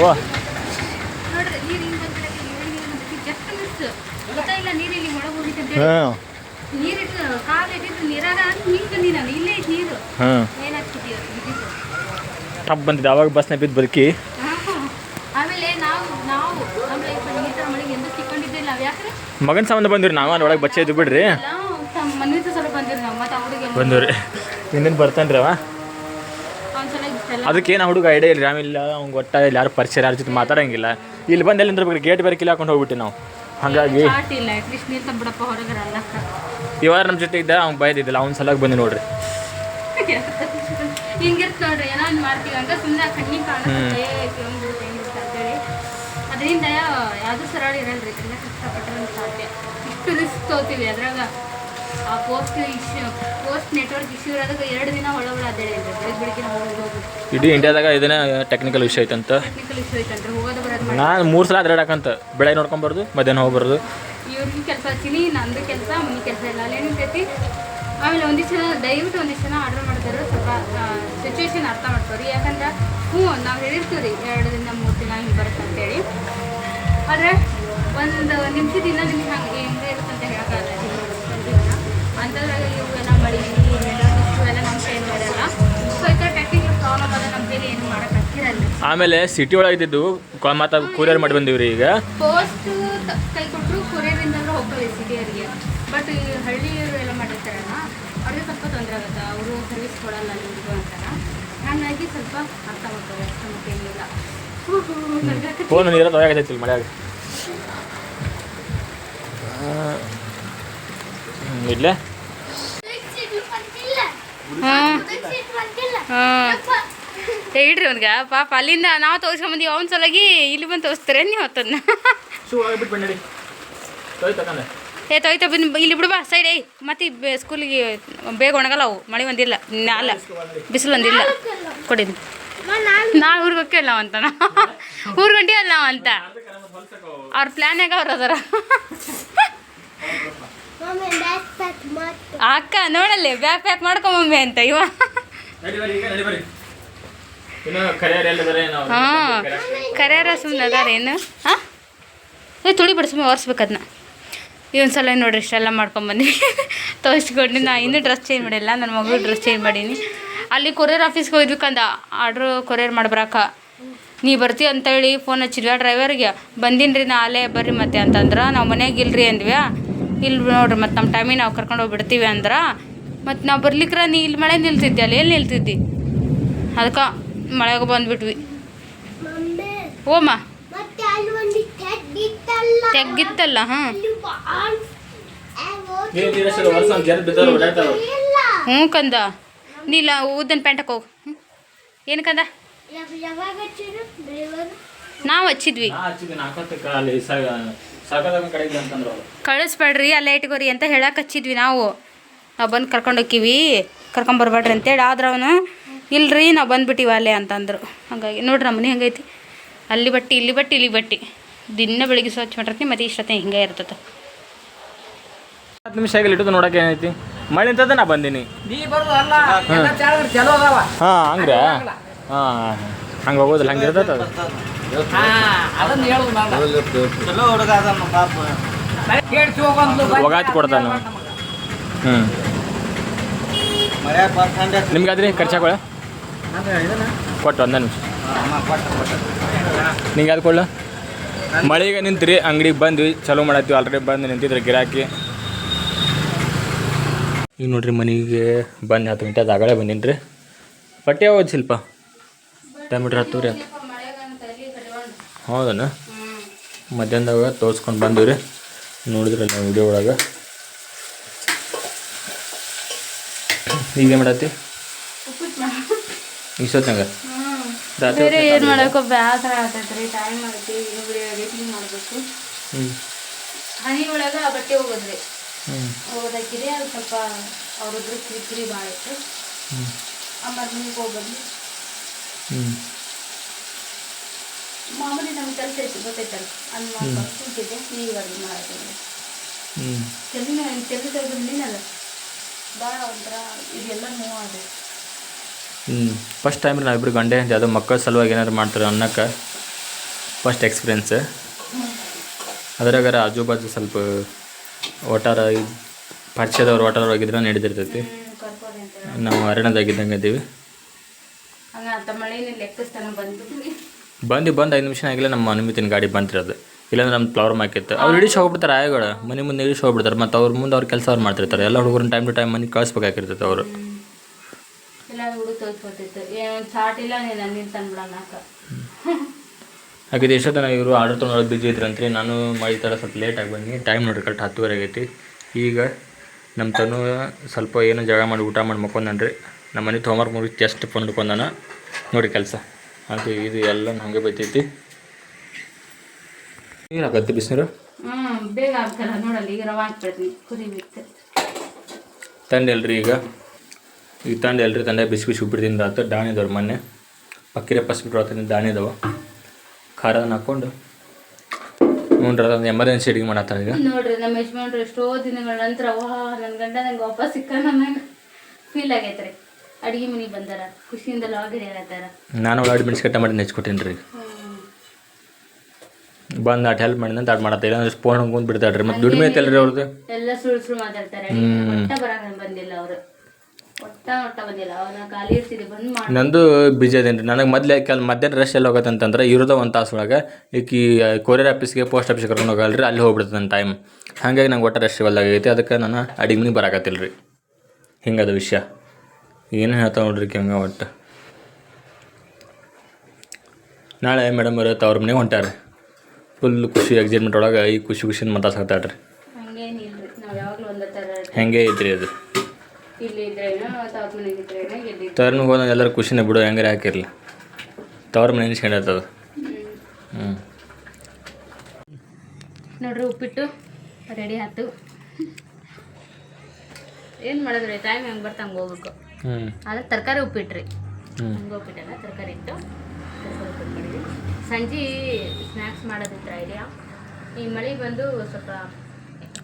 ಓ. ನೋಡ್ರಿ ಹಾಂ. ನೀರಿಟ್ಟು ನೀರಾಗ ನಾನು ಇಲ್ಲೇ ಐತಿ ನೀರು. ಹಾಂ. ಬಿದ್ದಿದ್ದು ಟಪ್ ಬಂದಿದೆ. ಅವಾಗ ಬಸ್ನ ಬಿದ್ದು ಬದುಕಿ. ಆಮೇಲೆ ನಾವು ನಾವು ನಮ್ಮ ಲೈಫಲ್ಲಿ ಈ ಥರ ಮಳೆಗೆ ಎಂದೂ ಸಿಕ್ಕೊಂಡಿದ್ದಿಲ್ಲ. ನಾವು ಯಾಕಂದ್ರೆ ಮಗನ ಸಂಬಂಧ ಬಂದಿರಿ ನಾವು ಅಲ್ಲಿ ಒಳಗೆ ಬಚ್ಚೆ ಇದ್ದು ಬಿಡ್ರಿ ಎಲ್ಲ ಮನೆ ಸ್ವಲ್ಪ ಬಂದಿರಿ ನಾವು ಮತ್ತೆ ಅವ್ರಿಗೆ ಬಂದವ್ರಿ. ಇನ್ನೇನು ಬರ್ತಾನೆ ರೀ ಅವ ಇಷ್ಟೆಲ್ಲ ಅದಕ್ಕೆ ಏನ ಹುಡುಗ ಐಡಿಯಾ ಇಲ್ಲ. ಆಮೇಲೆ ಅವ್ಗೆ ಒಟ್ಟ ಇಲ್ಲಿ ಯಾರು ಪರಿಚಯ ಯಾರ ಜೊತೆ ಮಾತಾಡಂಗಿಲ್ಲ. ಇಲ್ಲಿ ಬಂದು ಎಲ್ಲಿಂದ್ರೆ ಗೇಟ್ ಬೇರೆ ಕಿಲ್ಲ ಹಾಕೊಂಡು ಹೋಗ್ಬಿಟ್ಟು ನಾವು. ಹಾಗಾಗಿ ಇಲ್ಲ ಅಟ್ಲೀಸ್ಟ್ ನೀರು ಇವಾಗ ನಮ್ಮ ಜೊತೆ ಇದ್ದ ಅವ್ನು ಬೈದಿದ್ದಿಲ್ಲ ಅವ್ನ ಸಲಾಗ್ ಬಂದು ನೋಡ್ರಿ. ಹಿಂಗಿರ್ತ ನೋಡ್ರಿ ಏನೋ ಒಂದು ಮಾಡ್ತೀವಿ. ಹಂಗ ಸುಮ್ಮನೆ ಕಣ್ಣಿಗೆ ಕಾಣುತ್ತೆ. ಹೆಂಗಿರುತ್ತೆ ಹೆಂಗಿರುತ್ತೆ ಅಂತೇಳಿ ಅದರಿಂದ ಯಾವುದು ಸರಳ ಇರಲ್ರಿ. ಎಲ್ಲ ಕಷ್ಟಪಟ್ಟರೆ ಸಾಧ್ಯ. ಇಷ್ಟು ರಿಸ್ಕ್ ತಗೋತೀವಿ ಅದ್ರಾಗ. ಆ post issue post network issue ಇರೋದಕ್ಕೆ ಎರಡು ದಿನ ಒಳಗಡೆ ಅದೇಳಿ ಬೆಳಿಗ್ಗೆ ಬೆಳಿಗ್ಗೆ ಹೋಗಿ ಹೋಗಿ ಇಡೀ ಇಂಡಿಯಾದಾಗ ಇದನ್ನ ಟೆಕ್ನಿಕಲ್ ವಿಷಯ ಐತಂತ. ಟೆಕ್ನಿಕಲ್ ಇಶ್ಯೂ ಐತಂದ್ರೆ ಹೋಗೋದು ಬರೋದು ನಾನು ಮೂರು ಸಲ ಅದ್ರಾಡಕಂತ ಬೆಳೆ ನೋಡ್ಕೊಂಬಾರ್ದು ಮಧ್ಯಾಹ್ನ ಹೋಗ್ಬಾರ್ದು ಇವ್ರಿಗೆ ಕೆಲಸ ಹಚ್ಚಿನಿ ನಂದು ಕೆಲಸ ಮನೆ ಕೆಲಸ ಎಲ್ಲ ಅಲ್ಲೇನಿರ್ತೈತಿ ಆಮೇಲೆ ಒಂದಿಷ್ಟು ಜನ ದಯವಿಟ್ಟು ಒಂದಿಷ್ಟು ಜನ ಆರ್ಡರ್ ಮಾಡ್ತಾರೆ. ಸ್ವಲ್ಪ ಸಿಚುವೇಶನ್ ಅರ್ಥ ಮಾಡ್ಕೊರಿ. ಯಾಕಂದ್ರೆ ಹ್ಞೂ ನಾವು ಹೇಳಿರ್ತೀವಿ ರೀ ಎರಡು ದಿನ ಮೂರು ದಿನ ಹಿಂಗೆ ಬರುತ್ತೆ ಅಂತೇಳಿ ಆದರೆ ಒಂದು ನಿಮಿಷದಿಂದ ನಿಮ್ಗೆ ಹಂಗೆ ಹೆಂಗೆ ಇರುತ್ತೆ ಅಂಥದ್ರಾಗ ಇವೆಲ್ಲ ಮಳೆ ಇವೆಲ್ಲ ನಮ್ಮ ಕೈಯಲ್ಲಿ ಇರಲ್ಲ. ಸೊ ಈ ಥರ ಟೆಕ್ನಿಕಲ್ ಪ್ರಾಬ್ಲಮ್ ಅದ ನಮ್ಮ ಬೇರೆ ಏನು ಮಾಡೋಕ್ಕಾಗ್ತಿರಲ್ಲ ಆಮೇಲೆ ಸಿಟಿ ಒಳಗೆ ಇದ್ದಿದ್ದು ಮತ್ತು ಕೂರಿಯರ್ ಮಾಡಿ ಬಂದೀವ್ರಿ ಈಗ. ಪೋಸ್ಟ್ ಕೈ ಕೊಟ್ಟರು ಕೊರಿಯರಿಂದ ಅಂದ್ರೆ ಹೋಗ್ತವೆ ಸಿಟಿಯರಿಗೆ ಬಟ್ ಈ ಹಳ್ಳಿಯವರು ಎಲ್ಲ ಮಾಡಿರ್ತಾರಲ್ಲ ಅವ್ರಿಗೆ ಸ್ವಲ್ಪ ತೊಂದರೆ ಆಗುತ್ತೆ? ಅವರು ಸರ್ವಿಸ್ ಕೊಡಲ್ಲ ನಿಮಗೂ ಅಂತಾರ ಹಾಗಾಗಿ ಸ್ವಲ್ಪ ಅರ್ಥ ಮಾಡ್ತಾರೆ ಅಷ್ಟು ಮತ್ತೇನಿಲ್ಲ ಫೋನ್ ನೀರ ತೊಗೊಳಕತ್ತೈತಿ ಮಳೆಯಾಗ. ಇಡ್ಲೆ? ಹೇಳ್ರಿ ಅವ್ನಿಗೆ ಪಾಪ ಅಲ್ಲಿಂದ ನಾವು ತೋರಿಸ್ಕೊಂಬಂದೀವಿ ಅವ್ನ ಸಲಗಿ ಇಲ್ಲಿ ಬಂದು ತೋರಿಸ್ತಾರೆ ನೀವು ತಕಂಡೆ ಏ ತೊಯ್ತ ಬಂದು ಇಲ್ಲಿ ಬಿಡು ಬಾ ಸೈಡ್ ಐ ಮತ್ತೆ ಸ್ಕೂಲಿಗೆ ಬೇಗ ಒಣಗಲ್ಲ ಅವು ಮಳೆ ಒಂದಿಲ್ಲ ಅಲ್ಲ. ಬಿಸಿಲು ಒಂದಿಲ್ಲ ಕೊಡಿ ನಾ ಊರಿಗೆ ಹೋಗಿಲ್ಲ ನಾವು. ಅಂತ ಊರ್ ಗಂಟೆ ಅಲ್ಲ ಅಂತ ಅವ್ರ ಪ್ಲ್ಯಾನ್ಯಾಗ ಅವ್ರು ಅದಾರ? ಅಕ್ಕ ನೋಡಲ್ಲಿ ಬ್ಯಾಗ್ ಪ್ಯಾಕ್ ಮಾಡ್ಕೊಂಬಮ್ಮಿ ಅಂತ ಇವ. ಹಾಂ ಕರ್ಯಾರ ಸುಮ್ಮನೆ ಅದಾರ ಏನು ಹಾಂ? ಏ ತುಳಿ ಬಿಡು ಸುಮ್ಮನೆ ಒರೆಸ್ಬೇಕು ಅದನ್ನ ಇದೊಂದು ಸಲ ನೋಡ್ರಿ ಇಷ್ಟೆಲ್ಲ ಮಾಡ್ಕೊಂಬನ್ನಿ ತೋರಿಸ್ಕೊಂಡು ನಾ ಇನ್ನೂ ಡ್ರೆಸ್ ಚೇಂಜ್ ಮಾಡಿಲ್ಲ ನನ್ನ ಮಗಳು ಡ್ರೆಸ್ ಚೇಂಜ್ ಮಾಡೀನಿ. ಅಲ್ಲಿ ಕೊರಿಯರ್ ಆಫೀಸ್ಗೆ ಹೋಗ್ಬೇಕಂದ ಆರ್ಡ್ರ್ ಕೊರಿಯರ್ ಮಾಡ್ಬರಾಕ. ನೀ ಬರ್ತೀವಿ ಅಂತೇಳಿ ಫೋನ್ ಹಚ್ಚಿದ್ವಿ ಡ್ರೈವರ್ಗೆ ಬಂದೀನಿ ರೀ ನಾ ಅಲ್ಲೇ ಬರ್ರಿ ಮತ್ತೆ ಅಂತಂದ್ರೆ. ನಾವು ಮನೆಗೆ ಇಲ್ರಿ ಅಂದ್ವಿ ಇಲ್ಲಿ ನೋಡ್ರಿ, ಮತ್ತು ನಮ್ಮ ಟೈಮಿಗೆ ನಾವು ಕರ್ಕೊಂಡು ಹೋಗ್ಬಿಡ್ತೀವಿ ಅಂದ್ರೆ, ಮತ್ತು ನಾವು ಬರ್ಲಿಕ್ರ ನೀ ಇಲ್ಲಿ ಮಳೆ ನಿಲ್ತಿದ್ದೆ ಅಲ್ಲಿ ಎಲ್ಲಿ ನಿಲ್ತಿದ್ದಿ? ಅದಕ್ಕೆ ಮಳೆಗೆ ಬಂದುಬಿಟ್ವಿ. ಓಮ್ಮ ತೆಗ್ಗಿತ್ತಲ್ಲ, ಹಾಂ. ಹ್ಞೂ ಕಂದ. ನೀಲ ಊದನ್ ಪ್ಯಾಂಟಕ್ಕೆ ಹೋಗು. ಏನು ಕಂದ? ನಾವು ಹಚ್ಚಿದ್ವಿ. ಕಳಿಸ್ಬೇಡ್ರಿ ಅಲ್ಲೇ ಇಟ್ಕೋರಿ ಅಂತ ಹೇಳಕ್ಕೆ ಹಚ್ಚಿದ್ವಿ ನಾವು. ನಾವು ಬಂದು ಕರ್ಕೊಂಡು ಹೋಕ್ಕೀವಿ ಕರ್ಕೊಂಬರ್ಬೇಡ್ರಿ ಅಂತೇಳಿ ಆದ್ರೆ ಅವನು ಇಲ್ರಿ ನಾವು ಬಂದ್ಬಿಟ್ಟಿವಿ ಅಲ್ಲೇ ಅಂತಂದ್ರು. ಹಾಗಾಗಿ ನೋಡ್ರಿ ನಮ್ಮ ಮನೆ ಹೆಂಗೈತಿ. ಅಲ್ಲಿ ಬಟ್ಟಿ ಇಲ್ಲಿ ಬಟ್ಟಿ ಇಲ್ಲಿ ಬಟ್ಟಿ. ದಿನ ಬೆಳಿಗ್ಗೆ ಸ್ವಚ್ಛ ಮಾಡಿರ್ತೀನಿ ಮತ್ತೆ ಇಷ್ಟೊತ್ತೆ ಹಿಂಗೆ ಇರ್ತದೆ ಹತ್ತು ನಿಮಿಷ ಆಗಲಿ ಇಟ್ಟು ನೋಡಕ್ಕೆ ಏನೈತಿ? ಮಳೆ ಅಂತದ ನಾ ಬಂದೀನಿ. ಹಾಂ. ಹಂಗ್ರ? ಹಾಂ. ಹಂಗೆ ಹೋಗೋದಿಲ್ಲ ಹಂಗೆ ಇರ್ತೈತೆ ಅದು. ಒಗಾತಿ ಕೊಡ್ತಾನೆ ಹ್ಞೂ ನಿಮ್ಗೆ ಅದ್ರಿ ಖರ್ಚಾಗಳ ಕೊಟ್ಟು ಒಂದೇ ನಿಮಿಷ. ನಿಂಗೆ ಅದು ಕೊಡ್ಲ. ಮಳೆಗೆ ನಿಂತ್ರಿ ಅಂಗಡಿಗೆ ಬಂದ್ವಿ ಚಲೋ ಮಾಡತ್ತೀವಿ ಆಲ್ರೆಡಿ ಬಂದು ನಿಂತಿದ್ರೆ ಗಿರಾಕಿ. ಈಗ ನೋಡ್ರಿ ಮನೆಗೆ ಬಂದು ಹತ್ತು ಗಂಟೆ ಅದಾಗಳೇ ಬಂದೀನಿ ರೀ ಬಟ್ಟೆ ಯಾವ್ದು ಶಿಲ್ಪ ಟೈಮಿಟ್ರ್ ಹತ್ತು ರೀ ಹೌದಣ್ಣ ಹೌದನ? ಮಧ್ಯಾಹ್ನದಾಗ ತೋರಿಸ್ಕೊಂಡು ಬಂದಿವಿ ರೀ ನೋಡಿದ್ರಲ್ಲ ವಿಡಿಯೋ ಒಳಗೆ. ಈಗ ಮಾಡತ್ತಿ? ಇಷ್ಟೊತ್ತಂಗೆ ಹ್ಮ್. ಬೇರೆ ಏನು ಮಾಡೋಕೆ ಬೇಸರ ಆಗ್ತೈತೆ ರೀ ಟೈಮ್ ಆಗೈತಿ ಇನ್ನು ಬಿಡಿ ಎಡಿಟಿಂಗ್ ಮಾಡಬೇಕು. ಹನಿ ಒಳಗೆ ಬಟ್ಟೆ ಹೋಗೋದ್ರಿ ಹ್ಞೂ ಹೋಗೋದಾಕಿದೆ ಅದು ಸ್ವಲ್ಪ ಅವ್ರದ್ದು ಕಿರಿಕಿರಿ ಭಾಳ ಇತ್ತು. ಆಮೇಲೆ ನಿಮ್ಗೆ ಹೋಗೋದು ಹ್ಞೂ ಮಾಮೂಲಿ ನಮ್ಗೆ ಕೆಲಸ ಇತ್ತು ಗೊತ್ತೈತಲ್ಲ ಅಲ್ಲಿ ಮಾಡ್ಕೊಂಡು ಕುಂತಿದ್ದೆ ಈಗ ಅಡುಗೆ ಮಾಡತ್ತೀನಿ ಹ್ಞೂ ತೆಲಿನ ತೆಲು ತೆಗೆದಿಲ್ಲ ಭಾಳ ಒಂಥರ ಇದೆಲ್ಲ ನೋವು ಹ್ಞೂ ಫಸ್ಟ್ ಟೈಮ್ ನಾವಿಬ್ರು ಗಂಡೆ ಅಂತ ಯಾವುದೋ ಮಕ್ಕಳ ಸಲುವಾಗಿ ಏನಾದ್ರು ಮಾಡ್ತಾರೆ ಅನ್ನಕ್ಕೆ. ಫಸ್ಟ್ ಎಕ್ಸ್ಪೀರಿಯನ್ಸ್ ಅದ್ರಾಗಾರ ಆಜು ಬಾಜು ಸ್ವಲ್ಪ ಒಟ್ಟಾರ ಪರಿಚಯದವ್ರು ಒಟ್ಟಾರ ಹೋಗಿದ್ರೆ ನಡೀತಿರ್ತೈತಿ ನಾವು ಅರಣ್ಯದಾಗಿದ್ದಂಗೆ ಇದ್ದೀವಿ ಹಂಗ ಅಂತ ಮಳೆನೇ ಲೆಕ್ಕಿಸ್ತಾನೆ ಬಂದ್ಬಿಟ್ವಿ ಬಂದು ಬಂದು ಐದು ನಿಮಿಷ ಆಗಿಲ್ಲ ನಮ್ಮ ಅನುಮಿತಿನ ಗಾಡಿ ಬಂತಿರೋದು. ಇಲ್ಲಾಂದ್ರೆ ನಮ್ಮ ಫ್ಲವರ್ ಮಾರ್ಕೆಟ್ ಅವ್ರು ಇಡೀ ಹೋಗ್ಬಿಡ್ತಾರೆ ಆಯಗಳು ಮನೆ ಮುಂದೆ ಇಡೀ ಹೋಗ್ಬಿಡ್ತಾರೆ. ಮತ್ತು ಅವ್ರ ಮುಂದೆ ಅವ್ರ ಕೆಲಸ ಅವ್ರು ಮಾಡ್ತಿರ್ತಾರೆ. ಎಲ್ಲ ಹುಡುಗರು ಟೈಮ್ ಟು ಟೈಮ್ ಮನೆಗೆ ಕಳಿಸ್ಬೇಕಾಗಿರ್ತೈತೆ ಅವರು. ಇಲ್ಲ ಎಷ್ಟೋ ಎಷ್ಟೊತ್ತನ ಇವರು ಆರ್ಡರ್ ತೊಗೊಂಡು ಬಿಜಿ ಇದ್ರಂತ್ರಿ ನಾನು ಮಾಡಿ ಥರ ಸ್ವಲ್ಪ ಲೇಟಾಗಿ ಬನ್ನಿ ಟೈಮ್ ನೋಡ್ರಿ ಕರೆಕ್ಟ್ ಹತ್ತುವರೆ ಆಗೈತಿ. ಈಗ ನಮ್ಮ ತನು ಸ್ವಲ್ಪ ಏನೋ ಜಾಗ ಮಾಡಿ ಊಟ ಮಾಡಿ ಮಕ್ಕೊಂಡನ್ರಿ. ನಮ್ಮ ಮನೆ ಹೋಮ್ವರ್ಕ್ ಮೂರು ಜಸ್ಟ್ ಫೋನ್ ಹಿಡ್ಕೊಂಡಾನ ನೋಡಿ ಕೆಲಸ. ಅದು ಇದು ಎಲ್ಲ ಹಂಗೆ ಬೈತೈತಿ. ಏನಾಗತ್ತೆ ಬಿಸಿನೀರು? ಬೇಗ ಆಗ್ತಲ್ಲ. ನೋಡಲ್ಲ ಈಗ ರವೆ ಹಾಕ್ಬಿಡ್ತೀನಿ. ಕುದಿ ಬಿಟ್ಟು. ತಂದೆಲ್ರಿ ಈಗ. ಈಗ ತಂದೆ ಎಲ್ರಿ ತಂದೆ ಬಿಸಿ ಬಿಸಿ ಉಪ್ಪಿಡ್ತೀನಿ ರಾತ್ರಿ. ದಾಣಿ ಇದಾವ್ರಿ ಮೊನ್ನೆ. ಪಕ್ಕಿರ ಪಸ್ಬಿಟ್ರು ಆತನ ದಾಣಿ ಇದಾವ. ಖಾರನ ಹಾಕೊಂಡು ನೋಡ್ರಿ ಅದೊಂದು ಎಮರ್ಜೆನ್ಸಿ ಅಡಿಗೆ ಮಾಡತ್ತಾರ ಈಗ. ನೋಡ್ರಿ ನಮ್ಮ ಯಜಮಾನ್ರು ಎಷ್ಟೋ ದಿನಗಳ ನಂತರ ವಾ ನನ್ನ ಗಂಡ ನಂಗೆ ವಾಪಸ್ ಸಿಕ್ಕ ನನಗೆ ಫೀಲ್ ಆಗೈತ್ರಿ ಅಡಿಗೆ ಮನೆಗೆ ಬಂದಾರ ಖುಷಿಯಿಂದ ಲಾಗ್ ಹೇಳತ್ತಾರ ನಾನು ಉಳ್ಳಾಗಡ್ಡಿ ಮೆಣಸಿಕಟ್ಟ ಮಾಡಿ ನೆಚ್ಕೊಟ್ಟೇನಿ ರೀ ಬಂದು ಅಟ್ ಹೆಲ್ಪ್ ಮಾಡಿದಂತ ಅಟ್ ಇಲ್ಲ ಅಂದ್ರೆ ಫೋನ್ ಹಂಗೆ ಬಿಡ್ತಾಳ್ರಿ ಮತ್ತೆ ದುಡಿಮೆ ಅಲ್ರಿ ಅವ್ರದ್ದು ಎಲ್ಲ ಸುಳ್ಳು ಸುಳ್ಳು ಮಾತಾಡ್ತಾರೆ. ಒಟ್ಟ ಬರಂಗ ಬಂದಿಲ್ಲ ಅವರು. ಒಟ್ಟ ಒಟ್ಟ ಬಂದಿಲ್ಲ. ಅವ್ರನ್ನ ಖಾಲಿ ಇರ್ತಿದ್ದೆ ಬಂದ್ ಮಾಡಿ ನಂದು ಬಿಜಿ ಅದೇನಿ ರೀ ನನಗೆ ಮೊದ್ಲೇ ಕೆಲ ಮಧ್ಯಾಹ್ನ ರಶ್ ಎಲ್ಲ ಹೋಗತ್ತೆ ಅಂತಂದ್ರೆ ಇರೋದ ಒಂದು ತಾಸು ಒಳಗೆ ಈಕಿ ಕೊರಿಯರ್ ಆಫೀಸ್ಗೆ ಪೋಸ್ಟ್ ಆಫೀಸ್ಗೆ ಕರ್ಕೊಂಡು ಹೋಗಲ್ರಿ ಅಲ್ಲಿ ಹೋಗ್ಬಿಡ್ತದೆ ನನ್ನ ಟೈಮ್ ಹಾಗಾಗಿ ನಂಗೆ ಒಟ್ಟು ರಶ್ ಆಗೈತಿ. ಅದಕ್ಕೆ ನಾನು ಅಡಿಗೆ ಮನೆಗೆ ಬರಾಕತ್ತಿಲ್ಲ ರೀ ಹಿಂಗದ ವಿಷಯ. ಏನು ಹೇಳ್ತಾವೆ ನೋಡ್ರಿ ಹಂಗೆ ಒಟ್ಟು? ನಾಳೆ ಮೇಡಮ್ ಅವ್ರ ತವ್ರ ಮನೆಗೆ ಹೊಂಟಾರೆ ಫುಲ್ ಖುಷಿ ಎಕ್ಸೈಟ್ಮೆಂಟ್ ಒಳಗೆ ಈ ಖುಷಿ ಖುಷಿನ ಥರ ಹೆಂಗೆ ಐತ್ರಿ ಅದು? ಇಲ್ಲಿ ಇದ್ರೇನೋ ತವ್ರ ಮನೆಗೆ ಇದ್ರೇನೋ ಎಲ್ಲಿ ತವ್ರ ಹೋದ ಎಲ್ಲರೂ ಖುಷಿನೇ ಬಿಡು ಹೆಂಗಾರೆ ಹಾಕಿರ್ಲಿ. ತವ್ರ ಮನೆ ನೆನ್ಸ್ಕೊಂಡಿರ್ತದ ಹ್ಞೂ ನೋಡ್ರಿ ಉಪ್ಪಿಟ್ಟು ರೆಡಿ ಆಯ್ತು ಏನು ಮಾಡಿದ್ರಿ? ಟೈಮ್ ಹೆಂಗೆ ಬರ್ತಾ ಹಂಗೆ ಹೋಗ್ಬೇಕು? ಆದ್ರೆ ತರಕಾರಿ ಉಪ್ಪಿಟ್ರಿ. ಹಂಗೆ ಉಪ್ಪಿಟ್ಟಲ್ಲ ತರಕಾರಿ ಇಟ್ಟು ತರಕಾರಿ ಸಂಜೆ ಸ್ನ್ಯಾಕ್ಸ್ ಮಾಡೋದಿತ್ತು ಐಡಿಯಾ ಈ ಮಳೆ ಬಂದು ಸ್ವಲ್ಪ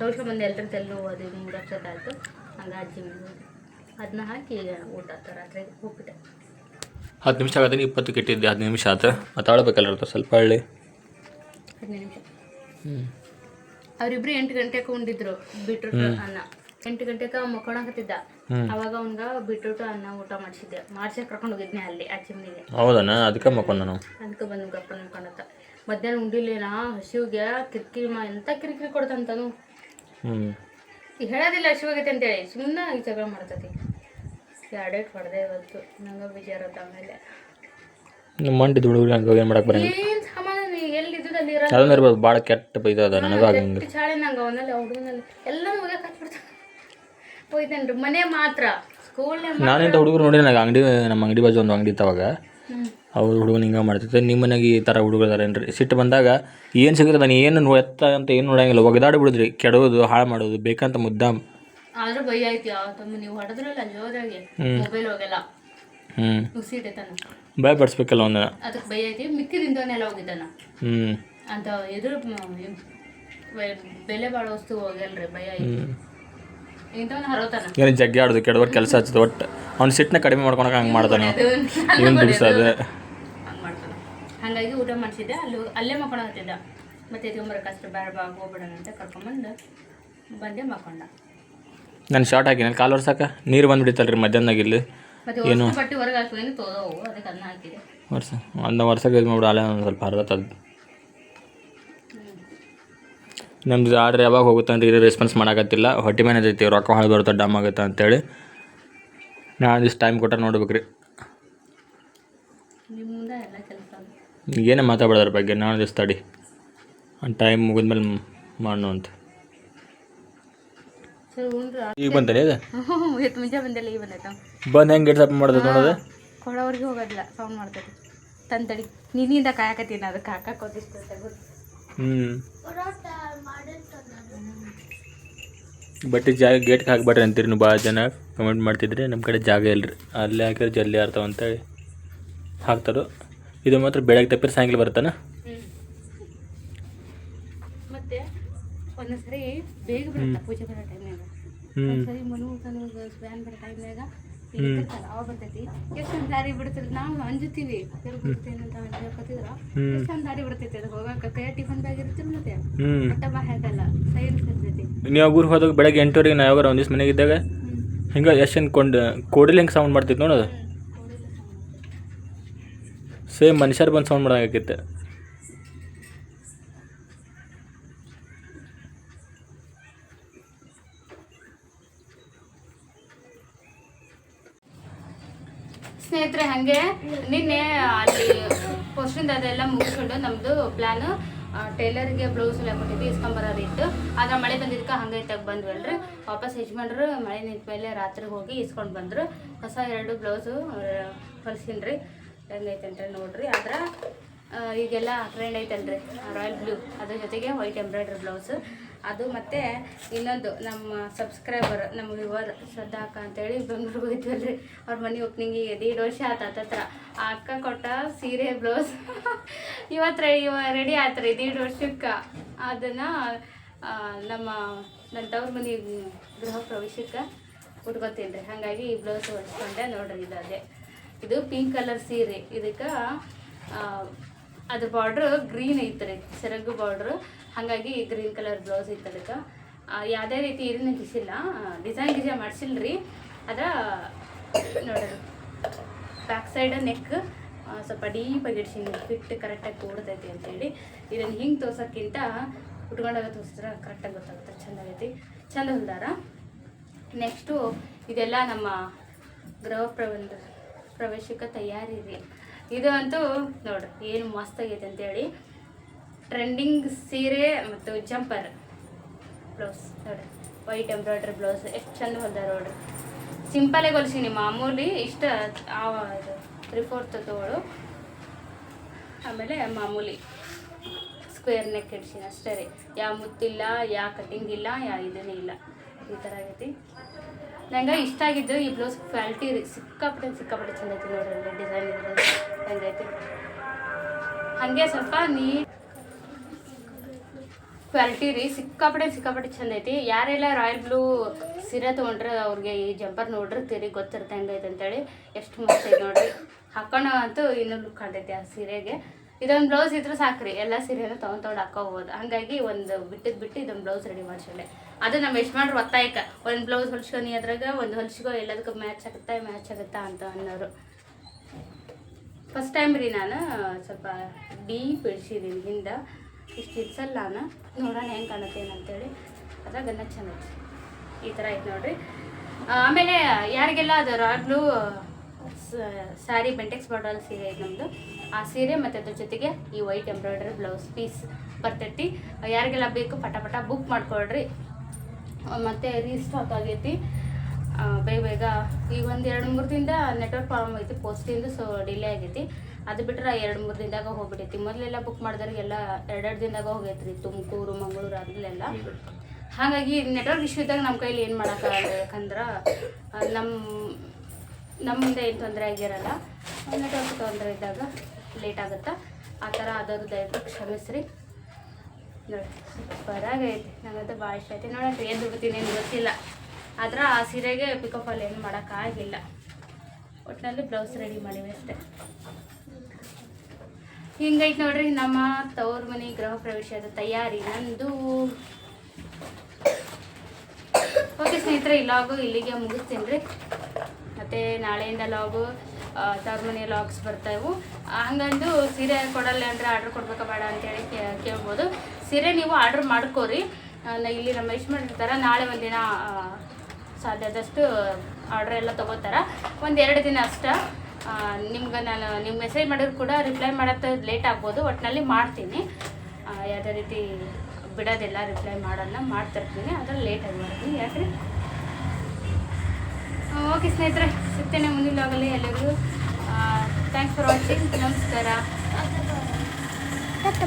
ತೋರ್ಸ್ಕೊಂಬಂದು ಎಲ್ಲರ ತೆಲ್ಲು ಅದು ಮೂರು ಅಪ್ಸೆಟ್ ಆಯಿತು. ಹಂಗೆ ಅಜ್ಜಿ ಅದನ್ನ ಹಾಕಿ ಈಗ ಊಟ ಆಯ್ತು ರಾತ್ರಿ ಉಪ್ಪಿಟ್ಟು. ಹತ್ತು ನಿಮಿಷ ಆಗತ್ತೆ ಇಪ್ಪತ್ತು ಕೆಟ್ಟಿದ್ದೆ ಹತ್ತು ನಿಮಿಷ ಆತು. ಮಾತಾಡ್ಬೇಕಲ್ಲ ಸ್ವಲ್ಪ ಹಳ್ಳಿ ಹದಿನೈದು ನಿಮಿಷ. ಹ್ಞೂ ಅವರಿಬ್ರು ಎಂಟು ಗಂಟೆಗೆ ಉಂಡಿದ್ರು ಬಿಟ್ರು ಅನ್ನ. ಎಂಟು ಗಂಟೆಕ ಮಕ್ಕೊಳಕತ್ತಿದ್ದ. ಅವಾಗ ಅವ್ನ್ಗ ಬಿಟ್ಟು ಅನ್ನ ಊಟ ಮಾಡಿಸಿದ್ದೆ. ಮಾಡ್ಸಿ ಕರ್ಕೊಂಡು ಹೋಗಿದ್ನಿ ಅಲ್ಲಿ ಅಜ್ಜಿ ಮನೆಗೆ. ಹೌದಣ್ಣ ಅದಕ್ಕೆ ಮಕ್ಕೊಂಡ ನಾವು ಅದಕ್ಕೆ ಬಂದು ಗಪ್ಪ ಮಕ್ಕೊಂಡತ್ತ ಮಧ್ಯಾಹ್ನ ಉಂಡಿಲ್ಲೇನಾ? ಹಸಿವಿಗೆ ಕಿರಿಕಿರಿ ಮಾ ಎಂತ ಕಿರಿಕಿರಿ ಕೊಡ್ತಂತನು? ಹ್ಮ್. ಹೇಳೋದಿಲ್ಲ ಹಸಿವಾಗೈತೆ ಅಂತೇಳಿ. ಸುಮ್ಮನೆ ಈ ಜಗಳ ಮಾಡ್ತತಿ. ಎರಡೇಟ್ ಹೊಡೆದೆ ಇವತ್ತು. ನಂಗೆ ಬೇಜಾರತ್ತ ಆಮೇಲೆ. ನಮ್ಮ ಮಂಡಿ ಹುಡುಗರು ಹಂಗೆ ಏನು ಮಾಡಕ್ಕೆ ಬರಂಗಿಲ್ಲ. ಏನ್ ಸಮಾಧಾನ ಎಲ್ಲಿದ್ದು ಅಲ್ಲಿ ಅದನ್ನ ಇರ್ಬೋದು. ಭಾಳ ಕೆಟ್ಟ ಇದು ಅದ ನನಗೆ ಆಗಂಗಿಲ್ಲ. ಚಾಳೆ ನಂಗೆ ಅವನಲ್ಲಿ ಹುಡುಗನಲ್ಲಿ ಎಲ್ಲನೂ ಹೋಗಕ್ಕೆ ಹಚ್ಬಿಡ್ತಾನೆ. ಹೋಯ್ತೇನ್ರಿ ಮನೆ ಮಾತ್ರ. ಸ್ಕೂಲ್ನೇ ನಾನಿಂತ ಹುಡುಗರು ನೋಡಿ ನನಗೆ ಅಂಗಡಿ ನಮ್ಮ ಅಂಗಡಿ ಬಾಜು ಒಂದು ಅಂಗಡಿ ಇತ್ತವಾಗ. ಅವ್ರು ಹುಡುಗನ ಹಿಂಗೆ ಮಾಡ್ತಿರ್ತಾರೆ ನಿಮ್ಮ ಮನೆಗೆ ಈ ಥರ ಹುಡುಗರು ಏನು ರೀ ಸಿಟ್ಟು ಬಂದಾಗ ಏನು ಸಿಗುತ್ತೆ? ನಾನು ಏನು ನೋ ಎತ್ತ ಅಂತ ಏನು ನೋಡಂಗಿಲ್ಲ. ಒಗದಾಡಿ ಬಿಡಿದ್ರಿ. ಕೆಡೋದು ಹಾಳು ಮಾಡೋದು ಬೇಕಂತ ಮುದ್ದಾಮ್ ಆದ್ರೂ ಭಯ ಐತಿ ಯಾವತ್ತೊಮ್ಮೆ ನೀವು ಹೊಡೆದ್ರಲ್ಲ ಜೋರಾಗಿ. ಮೊಬೈಲ್ ಹೋಗಲ್ಲ. ಹ್ಞೂ ಉಸಿಟೈತಾನ ಭಯ ಪಡಿಸ್ಬೇಕಲ್ಲ ಒಂದು ಅದಕ್ಕೆ ಭಯ ಐತಿ ಮಿಕ್ಕಿದಿಂದನೆಲ್ಲ ಹೋಗಿದ್ದಾನ. ಹ್ಞೂ ಅಂತ ಎದುರು ಬೆಲೆ ಬಾಳೋ ವಸ್ತು ಹೋಗಲ್ರಿ ಭಯ ಐತಿ ಏನು ಜಗ್ಗಿ ಆಡೋದು ಕೆಡವರ್ ಕೆಲಸ ಹಚ್ಚೋದು ಒಟ್ಟು ಅವ್ನ ಸಿಟ್ಟನ್ನ ಕಡಿಮೆ ಮಾಡ್ಕೊಳಕ್ಕೆ ಹಂಗೆ ಮಾಡ್ತಾನೆ. ಏನು ಬಿಡಿಸೋದು. ಹಂಗೆ ಹಾಗಾಗಿ ಊಟ ಮಾಡಿಸಿದ್ದೆ ಅಲ್ಲಿ ಅಲ್ಲೇ ಮಕ್ಕೊಳಕತ್ತಿದ್ದ ಮತ್ತೆ ತುಂಬ ಕಷ್ಟ ಬೇಡ ಬಾ ಹೋಗ್ಬಿಡೋಣ ಅಂತ ಕರ್ಕೊಂಬಂದು ಬಂದೆ ಮಕ್ಕೊಂಡ. ನಾನು ಶಾರ್ಟ್ ಹಾಕಿನ ಕಾಲು ವರ್ಷಕ್ಕೆ ನೀರು ಬಂದ್ಬಿಡಿತಲ್ರಿ ಮಧ್ಯಾಹ್ನದಾಗ ಇಲ್ಲಿ? ಏನು? ಬಟ್ಟೆ ಹೊರಗೆ ಹಾಕುವೇನು ತೋದವು ಅದಕ್ಕೆ ಅದನ್ನ ಹಾಕಿದೆ. ವರ್ಷ ಒಂದು ವರ್ಷಕ್ಕೆ ಇದು ಮಾಡ್ಬಿಡ ಅಲ್ಲೇ ಒಂದು ಸ್ವಲ್ಪ ಹರಿದತ್ತದು ನಮ್ದು ಆರ್ಡ್ರ್ ಯಾವಾಗ ಹೋಗುತ್ತೆ ಅಂತ ಇದು ರೆಸ್ಪಾನ್ಸ್ ಮಾಡೋಕತ್ತಿಲ್ಲ. ಹೊಟ್ಟೆ ಮೇಲೆ ಐತಿ ರೊಕ್ಕ ಹಾಳು ಬರುತ್ತೆ ಡಮ್ ಆಗುತ್ತೆ ಅಂತೇಳಿ. ನಾನು ಇಷ್ಟು ಟೈಮ್ ಕೊಟ್ಟ ನೋಡ್ಬೇಕು ರೀ ನಿಮ್ಮ ಮುಂದೆ ಎಲ್ಲ ಕೆಲಸ ಏನೇ ಮಾತಾಡೋದ್ರ ಬಗ್ಗೆ, ನಾನು ದಿವಸ ತಡಿ. ಟೈಮ್ ಮುಗಿದ್ಮೇಲೆ ಮಾಡೋಣ ಅಂತ. ಈಗ ಬಂತಾನೆ ಇದು? ಮುಂಜಾ ಬಂದೆಲ್ಲ ಈಗ ಬಂದೈತ ಬಂದು ಹೆಂಗೆ ಅಪ್ ನೋಡೋದು? ಕೊಡೋರಿಗೆ ಹೋಗೋದಿಲ್ಲ ಸೌಂಡ್ ಮಾಡ್ತೈತಿ. ತಂತಡಿ ನೀನಿಂದ ಕಾಯಕತ್ತೀನಿ, ಅದಕ್ಕೆ ಹಾಕಕ್ಕೆ ಗೊತ್ತಿಷ್ಟು ಬಟ್ ಜಾಗ ಗೇಟ್ಗೆ ಹಾಕ್ಬೇಡ್ರಿ ಅಂತೀರಿ ನೀವು ಭಾಳ ಜನ. ಕಮೆಂಟ್ ಮಾಡ್ತಿದ್ರಿ ನಮ್ಮ ಕಡೆ ಜಾಗ ಇಲ್ರಿ. ಅಲ್ಲೇ ಹಾಕಿದ್ರೆ ಜಲ್ದಿ ಆರ್ತಾವ ಅಂತೇಳಿ ಹಾಕ್ತಾರೋ. ಇದು ಮಾತ್ರ ಬೆಳಗ್ಗೆ ತಪ್ಪಿರ ಸಾಯಂಕಾಲ ಬರ್ತಾನ ಮತ್ತೆ ಮನು ಸ್ವ್ಯಾನ್ ಬರೋ ಟೈಮ್ನಾಗ ಅವ ಬರ್ತೈತಿ. ಎಷ್ಟೊಂದು ದಾರಿ ಬಿಡ್ತದೆ ನಾವು ಅಂಜುತ್ತೀವಿ. ತಿರುಗಿ ಬಿಡ್ತೀನಿ ಅಂತ ಹೇಳ್ಕೊತಿದ್ರ. ಹ್ಮ್. ಎಷ್ಟೊಂದು ದಾರಿ ಬಿಡ್ತೈತಿ ಅದು ಹೋಗಕ್ಕೆ ಕೈ ಟಿಫನ್ ಬ್ಯಾಗ್ ಇರ್ತಿಲ್ಲ ಮತ್ತೆ. ಹ್ಞೂ ಒಟ್ಟ ಬಾ ಹಾಕಲ್ಲ ಸೈನ್ಸ್ ಇರ್ತೈತಿ. ನೀವು ಊರಿಗೆ ಹೋದಾಗ ಬೆಳಗ್ಗೆ ಎಂಟುವರೆಗೆ ನಾ ಯಾವಾಗ ಒಂದಿಸ್ ದಿವ್ಸ ಮನೆಗೆ ಇದ್ದಾಗ ಹಿಂಗೆ ಎಷ್ಟು ಕೊಂಡು ಕೋಡಿಲಿ ಹೆಂಗೆ ಸೌಂಡ್ ಮಾಡ್ತಿತ್ತು ನೋಡೋದು ಸೇಮ್ ಮನುಷ್ಯರು ಬಂದು ಸೌಂಡ್ ಮಾಡೋಂಗಾಕಿತ್ತು ಸ್ನೇಹಿತರೆ, ಹಾಗೆ ನಿನ್ನೆ ಅಲ್ಲಿ ಪೋಸ್ಟಿಂದ ಅದೆಲ್ಲ ಮುಗಿಸ್ಕೊಂಡು ನಮ್ಮದು ಪ್ಲ್ಯಾನ್ ಟೈಲರ್ಗೆ ಬ್ಲೌಸ್ ಎಲ್ಲ ಕೊಟ್ಟಿದ್ದು ಇಸ್ಕೊಂಬರೋದಿತ್ತು ಆದ್ರೆ ಮಳೆ ಬಂದಿದ್ದಕ್ಕೆ ಹಂಗೆ ತಗ ಬಂದ್ವಲ್ರಿ ವಾಪಸ್ ಯಜಮಾನ್ರು ಮಳೆ ನಿಂತ ಮೇಲೆ ರಾತ್ರಿ ಹೋಗಿ ಇಸ್ಕೊಂಡು ಬಂದರು. ಹೊಸ ಎರಡು ಬ್ಲೌಸು ಹೊಲ್ಸಿನ್ರಿ. ಹೆಂಗೈತೆ ಅಂತ ನೋಡ್ರಿ. ಆದ್ರೆ ಈಗೆಲ್ಲ ಟ್ರೆಂಡ್ ಐತಲ್ರಿ ರಾಯಲ್ ಬ್ಲೂ ಅದ್ರ ಜೊತೆಗೆ ವೈಟ್ ಎಂಬ್ರಾಯ್ಡ್ರಿ ಬ್ಲೌಸ್ ಅದು ಮತ್ತು ಇನ್ನೊಂದು ನಮ್ಮ ಸಬ್ಸ್ಕ್ರೈಬರ್ ನಮ್ಮ ವಿವರ್ ಶ್ರದ್ಧಾ ಅಕ್ಕ ಅಂತೇಳಿ ಬೆಂಗ್ಳೂರಿಗೆ ಹೋಗಿದ್ವಲ್ರಿ. ಅವ್ರ ಮನೆ ಓಪನಿಂಗಿಗೆ ದೀಡ್ ವರ್ಷ ಆತ ಹತ್ರ ಆ ಅಕ್ಕ ಕೊಟ್ಟ ಸೀರೆ, ಬ್ಲೌಸ್. ಇವತ್ತು ರೆಡಿ ರೆಡಿ ಆತ್ರಿ ದೀಡ್ ವರ್ಷಕ್ಕೆ ಅದನ್ನು ನಮ್ಮ ನನ್ನ ತವ್ರ ಮನೆ ಗೃಹ ಪ್ರವೇಶಕ್ಕೆ ಉಟ್ಕೋತೀನಿ ರೀ ಹಾಗಾಗಿ ಈ ಬ್ಲೌಸ್ ಹೊಡ್ಸ್ಕೊಂಡೆ ನೋಡ್ರಿ ಇದು ಅದೇ. ಇದು ಪಿಂಕ್ ಕಲರ್ ಸೀರೆ. ಇದಕ್ಕೆ ಅದ್ರ ಬಾರ್ಡ್ರ್ ಗ್ರೀನ್ ಐತ್ರಿ, ಸೆರಗು ಬಾರ್ಡ್ರ್ ಹಾಗಾಗಿ ಗ್ರೀನ್ ಕಲರ್ ಬ್ಲೌಸ್ ಐತೆ ಅದಕ್ಕೆ ಯಾವುದೇ ರೀತಿ ಇದನ್ನ ಗಿಸಿಲ್ಲ ಡಿಸೈನ್ ಗಿಸೈನ್ ರೀ ಅದ ನೋಡ್ರಿ ಬ್ಯಾಕ್ ಸೈಡ್ ನೆಕ್ ಸ್ವಲ್ಪ ಡೀಪಾಗಿ ಇಡ್ಸಿನಿ. ಫಿಟ್ ಕರೆಕ್ಟಾಗಿ ಕೂಡ್ತೈತಿ ಅಂತೇಳಿ ಇದನ್ನು ಹಿಂಗೆ ತೋರ್ಸೋಕ್ಕಿಂತ ಉಟ್ಕೊಂಡಾಗ ತೋರಿಸಿದ್ರೆ ಕರೆಕ್ಟಾಗಿ ಗೊತ್ತಾಗುತ್ತೆ. ಚೆಂದಾಗೈತಿ ಚಂದ ಹೊಲ್ದಾರ. ನೆಕ್ಸ್ಟು ಇದೆಲ್ಲ ನಮ್ಮ ಗೃಹ ಪ್ರಬಂಧ ಪ್ರವೇಶಕ್ಕೆ ತಯಾರಿ ರೀ. ಇದು ಅಂತೂ ನೋಡ್ರಿ ಏನು ಮಸ್ತ್ ಆಗೈತೆ ಅಂತೇಳಿ ಟ್ರೆಂಡಿಂಗ್ ಸೀರೆ ಮತ್ತು ಜಂಪರ್. ಬ್ಲೌಸ್ ನೋಡ್ರಿ ವೈಟ್ ಎಂಬ್ರಾಯ್ಡ್ರಿ ಬ್ಲೌಸ್, ಎಷ್ಟು ಚಂದ ಹೊಲ್ದಾರ ನೋಡ್ರಿ ಸಿಂಪಲಾಗಿ ಹೊಲ್ಸೀನಿ ಮಾಮೂಲಿ ಇಷ್ಟ ಇದು ತ್ರೀ ಫೋರ್ತ್ ತಗೋಳು. ಆಮೇಲೆ ಮಾಮೂಲಿ ಸ್ಕ್ವೇರ್ ನೆಕ್ ಇಡ್ಸೀನಿ ಅಷ್ಟೇ ರೀ. ಯಾವ ಮುತ್ತಿಲ್ಲ ಯಾವ ಕಟ್ಟಿಂಗ್ ಇಲ್ಲ ಯಾವ ಇದನ್ನೇ ಇಲ್ಲ. ಈ ಥರ ಆಗೈತಿ. ನಂಗೆ ಇಷ್ಟ ಆಗಿದ್ದು ಈ ಬ್ಲೌಸ್ ಕ್ವಾಲಿಟಿ ರೀ. ಸಿಕ್ಕಾಪಟ್ಟೆ ಸಿಕ್ಕಾಪಟ್ಟೆ ಚಂದ ಐತಿ ನೋಡ್ರಿ ಡಿಸೈನ್ ಇದ್ರೆ ಹೆಂಗೈತಿ ಹಾಗೆ ಸ್ವಲ್ಪ ನೀ ಕ್ವಾಲಿಟಿ ರೀ, ಸಿಕ್ಕಾಪಟ್ಟೆ ಸಿಕ್ಕಾಪಟ್ಟೆ ಚಂದ ಐತಿ. ಯಾರೆಲ್ಲ ರಾಯಲ್ ಬ್ಲೂ ಸೀರೆ ತೊಗೊಂಡ್ರೆ ಅವ್ರಿಗೆ ಈ ಜಂಪರ್ ನೋಡ್ರಿ ತಿರುಗಿ ಗೊತ್ತಿರುತ್ತೆ ಹೆಂಗೈತೆ ಅಂತೇಳಿ. ಎಷ್ಟು ಮಸ್ತ್ ಐತೆ ನೋಡ್ರಿ. ಹಾಕೋಣ ಅಂತೂ ಇನ್ನೊಂದು ಲುಕ್ ಕಾಣ್ತೈತಿ ಆ ಸೀರೆಗೆ. ಇದೊಂದು ಬ್ಲೌಸ್ ಇದ್ರೆ ಸಾಕ್ರಿ, ಎಲ್ಲ ಸೀರೆನ ತೊಗೊಂಡ್ ತೊಗೊಂಡು ಹಾಕೋಬೋದು. ಹಾಗಾಗಿ ಒಂದು ಬಿಟ್ಟಿದ್ದು ಬಿಟ್ಟು ಇದೊಂದು ಬ್ಲೌಸ್ ರೆಡಿ ಮಾಡ್ಸಲೆ ಅದು ನಮ್ಮ ಯಜಮಾನ್ರು ಒತ್ತಾಯಕ ಒಂದು ಬ್ಲೌಸ್ ಹೊಲ್ಸ್ಕೊನಿ ಅದ್ರಾಗ, ಒಂದು ಹೊಲ್ಸ್ಕೊ, ಎಲ್ಲದಕ್ಕೂ ಮ್ಯಾಚ್ ಆಗುತ್ತೆ ಮ್ಯಾಚ್ ಆಗುತ್ತಾ ಅಂತ ಅನ್ನೋರು. ಫಸ್ಟ್ ಟೈಮ್ ರೀ ನಾನು, ಸ್ವಲ್ಪ ಡೀಪ್ ಇಳಿಸಿದ್ದೀನಿ ಹಿಂದೆ. ಇಷ್ಟು ಇಡ್ಸಲ್ಲ ನಾನು ನೋಡೋಣ ಹೆಂಗೆ ಕಾಣುತ್ತೆ ಏನಂತೇಳಿ. ಅದ್ರಾಗನ್ನ ಚೆಂದ ಈ ಥರ ಆಯ್ತು ನೋಡಿರಿ. ಆಮೇಲೆ ಯಾರಿಗೆಲ್ಲ ಅದು ರಾಗ್ಲೂ ಸ್ಯಾರಿ ಬೆಂಟೆಕ್ಸ್ ಬಾರ್ಡರ್ ಸೀರೆ ಐತೆ ನಮ್ಮದು ಆ ಸೀರೆ ಮತ್ತು ಅದ್ರ ಜೊತೆಗೆ ಈ ವೈಟ್ ಎಂಬ್ರಾಯ್ಡ್ರಿ ಬ್ಲೌಸ್ ಪೀಸ್ ಬರ್ತೈತಿ. ಯಾರಿಗೆಲ್ಲ ಬೇಕು ಪಟಾಪಟ ಪಟ ಬುಕ್ ಮಾಡ್ಕೊಳ್ರಿ. ಮತ್ತು ರೀಸ್ಟಾಕ್ ಆಗೈತಿ. ಬೇಗ ಬೇಗ ಈಗ ಒಂದು ಎರಡು ಮೂರು ದಿನದ ನೆಟ್ವರ್ಕ್ ಪ್ರಾಬ್ಲಮ್ ಐತಿ ಪೋಸ್ಟಿಂದು ಸೊ ಡಿಲೇ ಆಗೈತಿ. ಅದು ಬಿಟ್ರೆ ಎರಡು ಮೂರು ದಿನದಾಗ ಹೋಗ್ಬಿಟ್ಟೈತಿ ಮೊದಲೆಲ್ಲ ಬುಕ್ ಮಾಡಿದವ್ರಿಗೆಲ್ಲ ಎರಡೆರಡು ದಿನದಾಗ ಹೋಗೈತ್ರಿ, ತುಮಕೂರು, ಮಂಗಳೂರು ಅಲ್ಲೆಲ್ಲ ಹಾಗಾಗಿ ನೆಟ್ವರ್ಕ್ ಇಶ್ಯೂ ಇದ್ದಾಗ ನಮ್ಮ ಕೈಲಿ ಏನು ಮಾಡೋಕ್ಕಾಗಲ್ಲ ಯಾಕಂದ್ರೆ ನಮ್ಮ ಮುಂದೆ ಏನು ತೊಂದರೆ ಆಗಿರಲ್ಲ ನೆಟ್ವರ್ಕ್ ತೊಂದರೆ ಇದ್ದಾಗ ಲೇಟ್ ಆಗುತ್ತಾ? ಆ ಥರ ಆದವ್ರು ದಯವಿಟ್ಟು ಕ್ಷಮಿಸ್ರಿ. ಬರಾಗೈತಿ ನನಗಂತೂ ಭಾಳ ಇಷ್ಟ ಐತಿ ನೋಡೋಣ ಏನು ದುಡ್ತೀನಿ ಏನು ಗೊತ್ತಿಲ್ಲ. ಆದ್ರೆ ಆ ಸೀರೆಗೆ ಪಿಕಪ್ ಅಲ್ಲಿ ಏನು ಮಾಡೋಕ್ಕಾಗಿಲ್ಲ ಒಟ್ಟಿನಲ್ಲಿ ಬ್ಲೌಸ್ ರೆಡಿ ಮಾಡಿವೆ ಅಷ್ಟೇ. ಹಿಂಗೈತೆ ನೋಡ್ರಿ, ನಮ್ಮ ತವ್ರ ಮನೆ ಗೃಹ ಪ್ರವೇಶದ ತಯಾರಿ ನಂದು. ಓಕೆ ಸ್ನೇಹಿತರೆ ಇಲ್ಲಾಗು ಲಾಗು ಇಲ್ಲಿಗೆ ಮುಗಿಸ್ತೀನಿ ರೀ. ಮತ್ತು ನಾಳೆಯಿಂದ ಲಾಗು ತವ್ರ ಮನೆ ಲಾಗ್ಸ್ ಬರ್ತಾವು ಹಂಗಂದು ಸೀರೆ ಕೊಡಲ್ಲ ಅಂದರೆ ಆರ್ಡ್ರ್ ಕೊಡ್ಬೇಕಾ ಬೇಡ ಅಂತೇಳಿ ಕೇಳ್ಬೋದು. ಸೀರೆ ನೀವು ಆರ್ಡ್ರ್ ಮಾಡ್ಕೋರಿ. ಇಲ್ಲಿ ನಮ್ಮ ಯಜಮಾನ್ ಇರ್ತಾರೆ ನಾಳೆ ಒಂದಿನ ಸಾಧ್ಯದಷ್ಟು ಆರ್ಡ್ರ್ ಎಲ್ಲ ತೊಗೋತಾರೆ. ಒಂದು ಎರಡು ದಿನ ಅಷ್ಟೇ. ನಿಮ್ಗೆ ನಾನು ನಿಮ್ಮ ಮೆಸೇಜ್ ಮಾಡಿದ್ರು ಕೂಡ ರಿಪ್ಲೈ ಮಾಡೋದು ಲೇಟ್ ಆಗ್ಬೋದು ಒಟ್ಟಿನಲ್ಲಿ ಮಾಡ್ತೀನಿ. ಯಾವುದೇ ರೀತಿ ಬಿಡೋದಿಲ್ಲ ರಿಪ್ಲೈ ಮಾಡೋಲ್ಲ ಮಾಡ್ತಿರ್ತೀನಿ ಅದ್ರಲ್ಲಿ ಲೇಟಾಗಿ ಮಾಡ್ತೀನಿ, ಯಾಕ್ರಿ? ಓಕೆ ಸ್ನೇಹಿತರೆ, ಸಿಗ್ತೇನೆ ಮುಂದಿನ ಲಾಗಲ್ಲಿ ಎಲ್ಲರಿಗೂ ಥ್ಯಾಂಕ್ಸ್ ಫಾರ್ ವಾಚಿಂಗ್ ನಮಸ್ಕಾರ. Tata